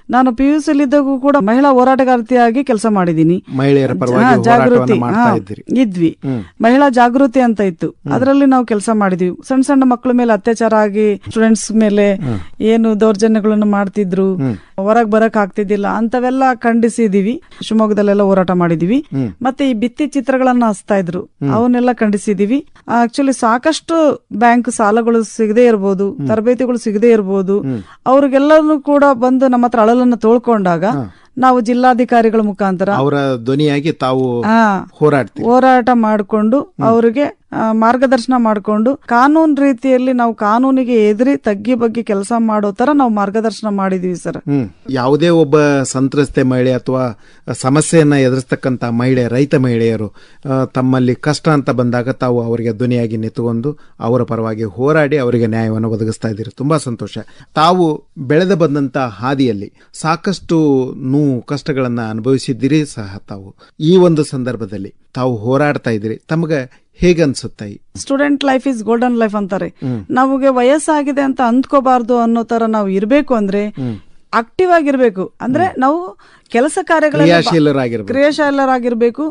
ನಾನು ಪಿ ಯು ಇದ್ದಾಗೂ ಕೂಡ ಮಹಿಳಾ ಹೋರಾಟಗಾರ್ತಿಯಾಗಿ ಕೆಲಸ ಮಾಡಿದ್ದೀನಿ. ಜಾಗೃತಿ. ಇದ್ವಿ. ಮಹಿಳಾ ಜಾಗೃತಿ ಅಂತ ಇತ್ತು. ಅದರಲ್ಲಿ ನಾವು ಕೆಲಸ ಮಾಡಿದ್ವಿ. ಸಣ್ಣ ಸಣ್ಣ ಮಕ್ಕಳ ಮೇಲೆ ಅತ್ಯಾಚಾರ ಆಗಿ ಸ್ಟೂಡೆಂಟ್ಸ್ ಮೇಲೆ ಏನು ದೌರ್ಜನ್ಯಗಳನ್ನು ಮಾಡ್ತಿದ್ರು. ಹೊರಗ್ ಬರಕ್ ಆಗ್ತಿದ್ದಿಲ್ಲ. ಅಂತವೆಲ್ಲ ಖಂಡಿಸಿದೀವಿ. ಶಿವಮೊಗ್ಗದಲ್ಲೆಲ್ಲ ಹೋರಾಟ ಮಾಡಿದೀವಿ. ಮತ್ತೆ ಈ ಬಿತ್ತಿ ಚಿತ್ರಗಳನ್ನ ಹಚ್ತಾ ಇದ್ರು. ಅವನ್ನೆಲ್ಲ ಖಂಡಿಸಿದೀವಿ. ಆಕ್ಚುಲಿ ಸಾಕಷ್ಟು ಬ್ಯಾಂಕ್ ಸಾಲಗಳು ಸಿಗದೆ ಇರ್ಬೋದು. ತರಬೇತಿಗಳು ಸಿಗದೇ ಇರಬಹುದು ಅವ್ರಿಗೆಲ್ಲರೂ ಕೂಡ ಬಂದು ನಮ್ಮ ಹತ್ರ ಅಳಲನ್ನ ತೋಳ್ಕೊಂಡಾಗ ನಾವು ಜಿಲ್ಲಾಧಿಕಾರಿಗಳ ಮುಖಾಂತರ
ಅವರ ಧ್ವನಿಯಾಗಿ ತಾವು
ಹೋರಾಟ ಮಾಡಿಕೊಂಡು ಅವರಿಗೆ ಮಾರ್ಗದರ್ಶನ ಮಾಡಿಕೊಂಡು ಕಾನೂನು ರೀತಿಯಲ್ಲಿ ನಾವು ಕಾನೂನಿಗೆ ಎದುರಿ ತಗ್ಗಿ ಬಗ್ಗೆ ಕೆಲಸ ಮಾಡೋ ತರ ನಾವು ಮಾರ್ಗದರ್ಶನ ಮಾಡಿದೀವಿ ಸರ್.
ಯಾವುದೇ ಒಬ್ಬ ಸಂತ್ರಸ್ತೆ ಮಹಿಳೆ ಅಥವಾ ಸಮಸ್ಯೆಯನ್ನ ಎದುರಿಸ್ತಕ್ಕಂತ ಮಹಿಳೆ, ರೈತ ಮಹಿಳೆಯರು ತಮ್ಮಲ್ಲಿ ಕಷ್ಟ ಅಂತ ಬಂದಾಗ ತಾವು ಅವರಿಗೆ ಧ್ವನಿಯಾಗಿ ನಿಂತುಕೊಂಡು ಅವರ ಪರವಾಗಿ ಹೋರಾಡಿ ಅವರಿಗೆ ನ್ಯಾಯವನ್ನು ಒದಗಿಸ್ತಾ ಇದ್ದೀರಿ. ತುಂಬಾ ಸಂತೋಷ. ತಾವು ಬೆಳೆದ ಬಂದಂತ ಹಾದಿಯಲ್ಲಿ ಸಾಕಷ್ಟು ನೋವು, ಕಷ್ಟಗಳನ್ನ ಅನುಭವಿಸಿದ್ದೀರಿ ಸಹ ತಾವು. ಈ ಒಂದು ಸಂದರ್ಭದಲ್ಲಿ ತಾವು ಹೋರಾಡ್ತಾ ಇದ್ದೀರಿ. ತಮಗೆ ಹೇಗನ್ಸುತ್ತೆ
student life is golden life ಅಂತಾರೆ. ನಮಗೆ ವಯಸ್ಸಾಗಿದೆ ಅಂತ ಅಂದ್ಕೋಬಾರ್ದು ಅನ್ನೋ ತರ ನಾವು ಇರಬೇಕು ಅಂದ್ರೆ ಆಕ್ಟಿವ್ ಆಗಿರ್ಬೇಕು. ಅಂದ್ರೆ ನಾವು ಕೆಲಸ ಕಾರ್ಯಗಳ
ಕ್ರಿಯಾಶೀಲರಾಗಿರ್ಬೇಕು.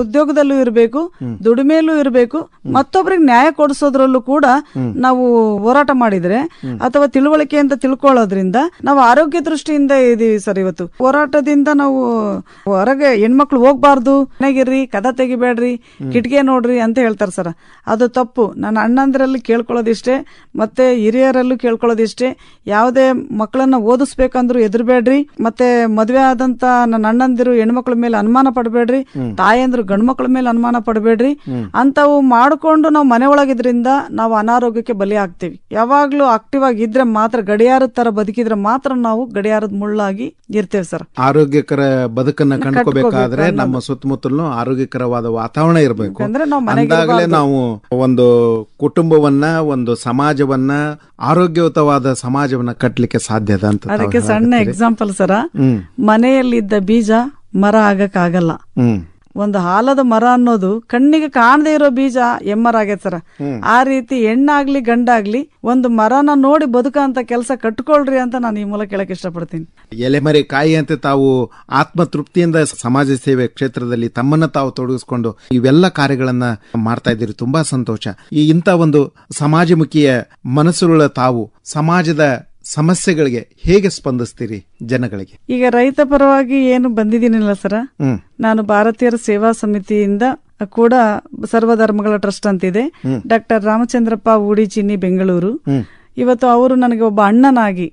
ಉದ್ಯೋಗದಲ್ಲೂ ಇರಬೇಕು ದುಡಿಮೆಯಲ್ಲೂ ಇರಬೇಕು ಮತ್ತೊಬ್ಬರಿಗೆ ನ್ಯಾಯ ಕೊಡಿಸೋದ್ರಲ್ಲೂ ಕೂಡ ನಾವು ಹೋರಾಟ ಮಾಡಿದ್ರೆ ಅಥವಾ ತಿಳುವಳಿಕೆ ಅಂತ ತಿಳ್ಕೊಳ್ಳೋದ್ರಿಂದ ನಾವು ಆರೋಗ್ಯ ದೃಷ್ಟಿಯಿಂದ ಇದೀವಿ ಸರ್ ಇವತ್ತು. ಹೋರಾಟದಿಂದ ನಾವು ಹೊರಗೆ ಹೆಣ್ಮಕ್ಳು ಹೋಗ್ಬಾರ್ದು. ಮನೆಗಿರ್ರಿ ಕದ ತೆಗಿಬೇಡ್ರಿ ಕಿಟಕಿ ನೋಡ್ರಿ ಅಂತ ಹೇಳ್ತಾರೆ ಸರ್. ಅದು ತಪ್ಪು. ನನ್ನ ಅಣ್ಣಂದ್ರಲ್ಲಿ ಕೇಳ್ಕೊಳ್ಳೋದಿಷ್ಟೇ ಮತ್ತೆ ಹಿರಿಯರಲ್ಲೂ ಕೇಳ್ಕೊಳ್ಳೋದಿಷ್ಟೇ. ಯಾವುದೇ ಮಕ್ಕಳನ್ನ ಓದಿಸ್ಬೇಕಂದ್ರೂ ಎದುರ್ಬೇಡ್ರಿ. ಮತ್ತೆ ಮದುವೆ ಆದಂತ ನನ್ನ ಅಣ್ಣಂದಿರು ಹೆಣ್ಮಕ್ಳ ಮೇಲೆ ಅನುಮಾನ ಪಡಬೇಡ್ರಿ ತಾಯಂದ್ರು ಗಂಡ್ಮಕ್ಳ ಮೇಲೆ ಅನುಮಾನ ಪಡಬೇಡ್ರಿ. ಅಂತವು ಮಾಡ್ಕೊಂಡು ನಾವು ಮನೆ ಒಳಗಿದ್ರಿಂದ ನಾವು ಅನಾರೋಗ್ಯಕ್ಕೆ ಬಲಿ ಆಗ್ತೀವಿ. ಯಾವಾಗ್ಲೂ ಆಕ್ಟಿವ್ ಆಗಿ ಇದ್ರೆ ಮಾತ್ರ ಗಡಿಯಾರದ ತರ ಬದುಕಿದ್ರೆ ಮಾತ್ರ ನಾವು ಗಡಿಯಾರದ ಮುಳ್ಳಾಗಿ ಇರ್ತೇವೆ ಸರ್.
ಆರೋಗ್ಯಕರ ಬದುಕನ್ನ ಕಂಡ್ಕೋಬೇಕಾದ್ರೆ ನಮ್ಮ ಸುತ್ತಮುತ್ತಲು ಆರೋಗ್ಯಕರವಾದ ವಾತಾವರಣ ಇರಬೇಕು.
ಅಂದ್ರೆ ನಾವು ಮನೆಗೆ
ನಾವು ಒಂದು ಕುಟುಂಬವನ್ನ ಒಂದು ಸಮಾಜವನ್ನ ಆರೋಗ್ಯಯುತವಾದ ಸಮಾಜವನ್ನ ಕಟ್ಟಲಿಕ್ಕೆ ಸಾಧ್ಯದ ಅಂತ
ಅದಕ್ಕೆ ಸಣ್ಣ. Example sir. ಮನೆಯಲ್ಲಿದ್ದ ಬೀಜ ಮರ ಆಗಕ್ಕಾಗಲ್ಲ. ಒಂದು ಹಾಲದ ಮರ ಅನ್ನೋದು ಕಣ್ಣಿಗೆ ಕಾಣದೇ ಇರೋ ಬೀಜ ಎಮ್ಮರ ಆಗೈತೆ ಸರ. ಆ ರೀತಿ ಹೆಣ್ಣಾಗ್ಲಿ ಗಂಡಾಗ್ಲಿ ಒಂದು ಮರನ ನೋಡಿ ಬದುಕಂತ ಕೆಲಸ ಕಟ್ಕೊಳ್ರಿ ಅಂತ ನಾನು ಈ ಮೂಲಕ ಹೇಳಕ್ ಇಷ್ಟಪಡ್ತೀನಿ.
ಎಲೆಮರಿ ಕಾಯಿ ಅಂತ ತಾವು ಆತ್ಮ ತೃಪ್ತಿಯಿಂದ ಸಮಾಜ ಸೇವೆ ಕ್ಷೇತ್ರದಲ್ಲಿ ತಮ್ಮನ್ನ ತಾವು ತೊಡಗಿಸ್ಕೊಂಡು ಇವೆಲ್ಲ ಕಾರ್ಯಗಳನ್ನ ಮಾಡ್ತಾ ಇದ್ದೀರಿ. ತುಂಬಾ ಸಂತೋಷ. ಈ ಇಂಥ ಒಂದು ಸಮಾಜಮುಖಿಯ ಮನಸ್ಸುಳ್ಳ ತಾವು ಸಮಾಜದ ಸಮಸ್ಯೆಗಳಿಗೆ ಹೇಗೆ ಸ್ಪಂದಿಸ್ತೀರಿ ಜನಗಳಿಗೆ?
ಈಗ ರೈತ ಪರವಾಗಿ ಏನು ಬಂದಿದ್ದೀನಿಲ್ಲ ಸರ. ನಾನು ಭಾರತೀಯರ ಸೇವಾ ಸಮಿತಿಯಿಂದ ಕೂಡ ಸರ್ವಧರ್ಮಗಳ ಟ್ರಸ್ಟ್ ಅಂತಿದೆ. ಡಾಕ್ಟರ್ ರಾಮಚಂದ್ರಪ್ಪ ಉಡಿ ಚಿನ್ನಿ ಬೆಂಗಳೂರು. ಇವತ್ತು ಅವರು ನನಗೆ ಒಬ್ಬ ಅಣ್ಣನಾಗಿ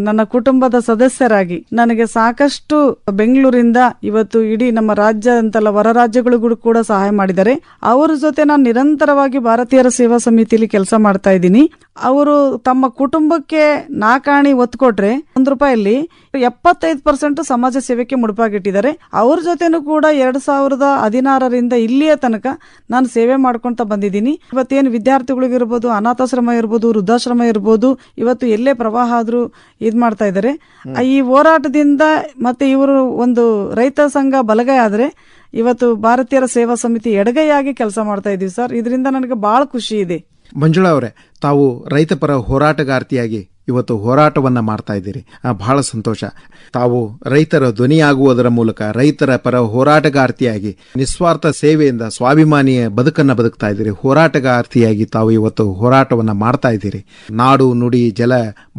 ನನ್ನ ಕುಟುಂಬದ ಸದಸ್ಯರಾಗಿ ನನಗೆ ಸಾಕಷ್ಟು ಬೆಂಗಳೂರಿಂದ ಇವತ್ತು ಇಡೀ ನಮ್ಮ ರಾಜ್ಯ ಅಂತಲ್ಲ ಹೊರ ರಾಜ್ಯಗಳಿಗೂ ಕೂಡ ಸಹಾಯ ಮಾಡಿದ್ದಾರೆ. ಅವರ ಜೊತೆ ನಾನು ನಿರಂತರವಾಗಿ ಭಾರತೀಯರ ಸೇವಾ ಸಮಿತಿಯಲ್ಲಿ ಕೆಲಸ ಮಾಡ್ತಾ ಇದ್ದೀನಿ. ಅವರು ತಮ್ಮ ಕುಟುಂಬಕ್ಕೆ ನಾಕಾಣಿ ಒತ್ತು ಕೊಟ್ರೆ ಒಂದ್ ರೂಪಾಯಲ್ಲಿ ಎಪ್ಪತ್ತೈದು ಪರ್ಸೆಂಟ್ ಸಮಾಜ ಸೇವೆಗೆ ಮುಡುಪಾಗಿಟ್ಟಿದ್ದಾರೆ. ಅವ್ರ ಜೊತೆನೂ ಕೂಡ ಎರಡ್ ಸಾವಿರದ ಹದಿನಾರರಿಂದ ಇಲ್ಲಿಯ ತನಕ ನಾನು ಸೇವೆ ಮಾಡ್ಕೊಂತ ಬಂದಿದ್ದೀನಿ. ಇವತ್ತೇನು ವಿದ್ಯಾರ್ಥಿಗಳಿಗಿರ್ಬೋದು, ಅನಾಥಾಶ್ರಮ ಇರ್ಬೋದು, ವೃದ್ಧಾಶ್ರಮ ಇರ್ಬೋದು, ಇವತ್ತು ಎಲ್ಲೇ ಪ್ರವಾಹ ಆದ್ರೂ ಇದ್ ಮಾಡ್ತಾ ಇದ್ದಾರೆ. ಈ ಹೋರಾಟದಿಂದ ಮತ್ತೆ ಇವರು ಒಂದು ರೈತ ಸಂಘ ಬಲಗೈ ಆದರೆ ಇವತ್ತು ಭಾರತೀಯರ ಸೇವಾ ಸಮಿತಿ ಎಡಗೈಯಾಗಿ ಕೆಲಸ ಮಾಡ್ತಾ ಇದೀವಿ ಸರ್. ಇದರಿಂದ ನನಗೆ ಬಹಳ ಖುಷಿ ಇದೆ.
ಮಂಜುಳಾ ಅವರೇ ತಾವು ರೈತ ಪರ ಹೋರಾಟಗಾರ್ತಿಯಾಗಿ ಇವತ್ತು ಹೋರಾಟವನ್ನು ಮಾಡ್ತಾ ಇದ್ದೀರಿ. ಬಹಳ ಸಂತೋಷ. ತಾವು ರೈತರ ಧ್ವನಿಯಾಗುವುದರ ಮೂಲಕ ರೈತರ ಪರ ಹೋರಾಟಗಾರ್ತಿಯಾಗಿ, ನಿಸ್ವಾರ್ಥ ಸೇವೆಯಿಂದ ಸ್ವಾಭಿಮಾನಿಯ ಬದುಕನ್ನು ಬದುಕ್ತಾ ಇದ್ದೀರಿ. ಹೋರಾಟಗಾರ್ತಿಯಾಗಿ ತಾವು ಇವತ್ತು ಹೋರಾಟವನ್ನು ಮಾಡ್ತಾ ಇದ್ದೀರಿ. ನಾಡು, ನುಡಿ, ಜಲ,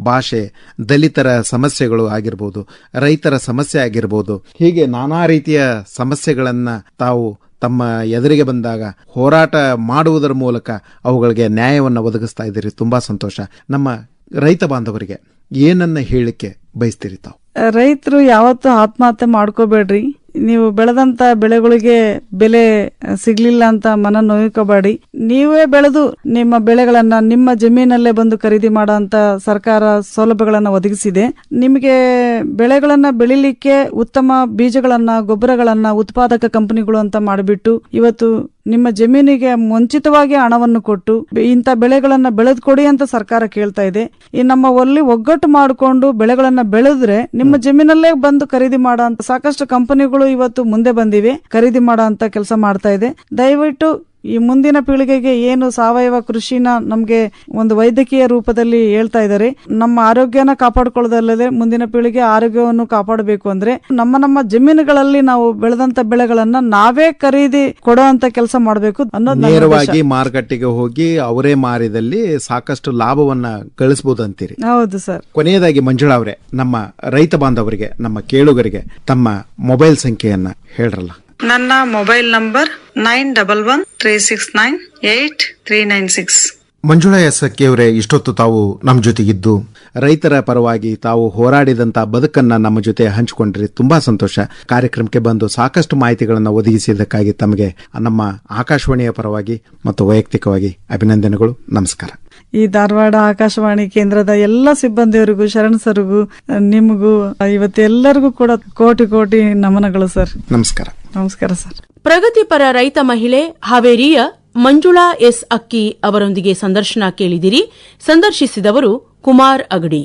ಭಾಷೆ, ದಲಿತರ ಸಮಸ್ಯೆಗಳು ಆಗಿರ್ಬೋದು, ರೈತರ ಸಮಸ್ಯೆ ಆಗಿರ್ಬೋದು, ಹೀಗೆ ನಾನಾ ರೀತಿಯ ಸಮಸ್ಯೆಗಳನ್ನ ತಾವು ತಮ್ಮ ಎದುರಿಗೆ ಬಂದಾಗ ಹೋರಾಟ ಮಾಡುವುದರ ಮೂಲಕ ಅವುಗಳಿಗೆ ನ್ಯಾಯವನ್ನು ಒದಗಿಸ್ತಾ ಇದ್ದೀರಿ. ತುಂಬಾ ಸಂತೋಷ. ನಮ್ಮ ರೈತ ಬಾಂಧವರಿಗೆ ಏನನ್ನ ಹೇಳಲಿಕ್ಕೆ ಬಯಸ್ತೀರಿ ತಾವು?
ರೈತರು ಯಾವತ್ತೂ ಆತ್ಮಹತ್ಯೆ ಮಾಡ್ಕೋಬೇಡ್ರಿ. ನೀವು ಬೆಳೆದಂತ ಬೆಳೆಗಳಿಗೆ ಬೆಲೆ ಸಿಗ್ಲಿಲ್ಲ ಅಂತ ಮನ ನೋಯ್ಕೋಬೇಡಿ. ನೀವೇ ಬೆಳೆದು ನಿಮ್ಮ ಬೆಳೆಗಳನ್ನ ನಿಮ್ಮ ಜಮೀನಲ್ಲೇ ಬಂದು ಖರೀದಿ ಅಂತ ಸರ್ಕಾರ ಸೌಲಭ್ಯಗಳನ್ನ ಒದಗಿಸಿದೆ. ನಿಮಗೆ ಬೆಳೆಗಳನ್ನ ಬೆಳಿಲಿಕ್ಕೆ ಉತ್ತಮ ಬೀಜಗಳನ್ನ, ಗೊಬ್ಬರಗಳನ್ನ ಉತ್ಪಾದಕ ಕಂಪನಿಗಳು ಅಂತ ಮಾಡಿಬಿಟ್ಟು ಇವತ್ತು ನಿಮ್ಮ ಜಮೀನಿಗೆ ಮುಂಚಿತವಾಗಿ ಹಣವನ್ನು ಕೊಟ್ಟು ಇಂಥ ಬೆಳೆಗಳನ್ನ ಬೆಳೆದು ಕೊಡಿ ಅಂತ ಸರ್ಕಾರ ಕೇಳ್ತಾ ಇದೆ. ಈ ನಮ್ಮ ಒಲ್ಲಿ ಒಗ್ಗಟ್ಟು ಮಾಡಿಕೊಂಡು ಬೆಳೆಗಳನ್ನ ಬೆಳೆದ್ರೆ ನಿಮ್ಮ ಜಮೀನಲ್ಲೇ ಬಂದು ಖರೀದಿ ಮಾಡೋ ಅಂತ ಸಾಕಷ್ಟು ಕಂಪನಿಗಳು ಇವತ್ತು ಮುಂದೆ ಬಂದಿವೆ. ಖರೀದಿ ಮಾಡೋ ಅಂತ ಕೆಲಸ ಮಾಡ್ತಾ ಇದೆ. ದಯವಿಟ್ಟು ಈ ಮುಂದಿನ ಪೀಳಿಗೆಗೆ ಏನು ಸಾವಯವ ಕೃಷಿನ ನಮ್ಗೆ ಒಂದು ವೈದ್ಯಕೀಯ ರೂಪದಲ್ಲಿ ಹೇಳ್ತಾ ಇದ್ದಾರೆ. ನಮ್ಮ ಆರೋಗ್ಯನ ಕಾಪಾಡಿಕೊಳ್ಳೋದಲ್ಲದೆ ಮುಂದಿನ ಪೀಳಿಗೆ ಆರೋಗ್ಯವನ್ನು ಕಾಪಾಡಬೇಕು ಅಂದ್ರೆ ನಮ್ಮ ನಮ್ಮ ಜಮೀನುಗಳಲ್ಲಿ ನಾವು ಬೆಳೆದಂತ ಬೆಳೆಗಳನ್ನ ನಾವೇ ಖರೀದಿ ಕೊಡುವಂತ ಕೆಲಸ ಮಾಡಬೇಕು ಅನ್ನೋದು
ನೇರವಾಗಿ ಮಾರುಕಟ್ಟೆಗೆ ಹೋಗಿ ಅವರೇ ಮಾರಿದಲ್ಲಿ ಸಾಕಷ್ಟು ಲಾಭವನ್ನ ಗಳಿಸಬಹುದು ಅಂತೀರಿ
ಹೌದು ಸರ್.
ಕೊನೆಯದಾಗಿ ಮಂಜುಳಾ ಅವರೇ ನಮ್ಮ ರೈತ ಬಾಂಧವರಿಗೆ ನಮ್ಮ ಕೇಳುಗರಿಗೆ ತಮ್ಮ ಮೊಬೈಲ್ ಸಂಖ್ಯೆಯನ್ನ ಹೇಳ್ರಲ್ಲ.
ನನ್ನ mobile number nine double one three six nine eight three nine six.
Manjula S ಅವರೇ, ಇಷ್ಟೊತ್ತು ತಾವು ನಮ್ಮ ಜೊತೆಗಿದ್ದು. ರೈತರ ಪರವಾಗಿ ತಾವು ಹೋರಾಡಿದಂತ ಬದುಕನ್ನು ನಮ್ಮ ಜೊತೆ ಹಂಚಿಕೊಂಡ್ರಿ ತುಂಬಾ ಸಂತೋಷ. ಕಾರ್ಯಕ್ರಮಕ್ಕೆ ಬಂದು ಸಾಕಷ್ಟು ಮಾಹಿತಿಗಳನ್ನು ಒದಗಿಸಿದ್ದಕ್ಕಾಗಿ ತಮಗೆ ನಮ್ಮ ಆಕಾಶವಾಣಿಯ ಪರವಾಗಿ ಮತ್ತು ವೈಯಕ್ತಿಕವಾಗಿ ಅಭಿನಂದನೆಗಳು. ನಮಸ್ಕಾರ.
ಈ ಧಾರವಾಡ ಆಕಾಶವಾಣಿ ಕೇಂದ್ರದ ಎಲ್ಲ ಸಿಬ್ಬಂದಿಯವರಿಗೂ ಶರಣ್ ಸರ್ಗೂ ನಿಮಗೂ ಇವತ್ತೆಲ್ಲರಿಗೂ ಕೂಡ ಕೋಟಿ ಕೋಟಿ ನಮನಗಳು ಸರ್.
ನಮಸ್ಕಾರ.
ನಮಸ್ಕಾರ ಸರ್.
ಪ್ರಗತಿಪರ ರೈತ ಮಹಿಳೆ ಹಾವೇರಿಯ ಮಂಜುಳಾ ಎಸ್ ಅಕ್ಕಿ ಅವರೊಂದಿಗೆ ಸಂದರ್ಶನ ಕೇಳಿದಿರಿ. ಸಂದರ್ಶಿಸಿದವರು ಕುಮಾರ್ ಅಗಡಿ.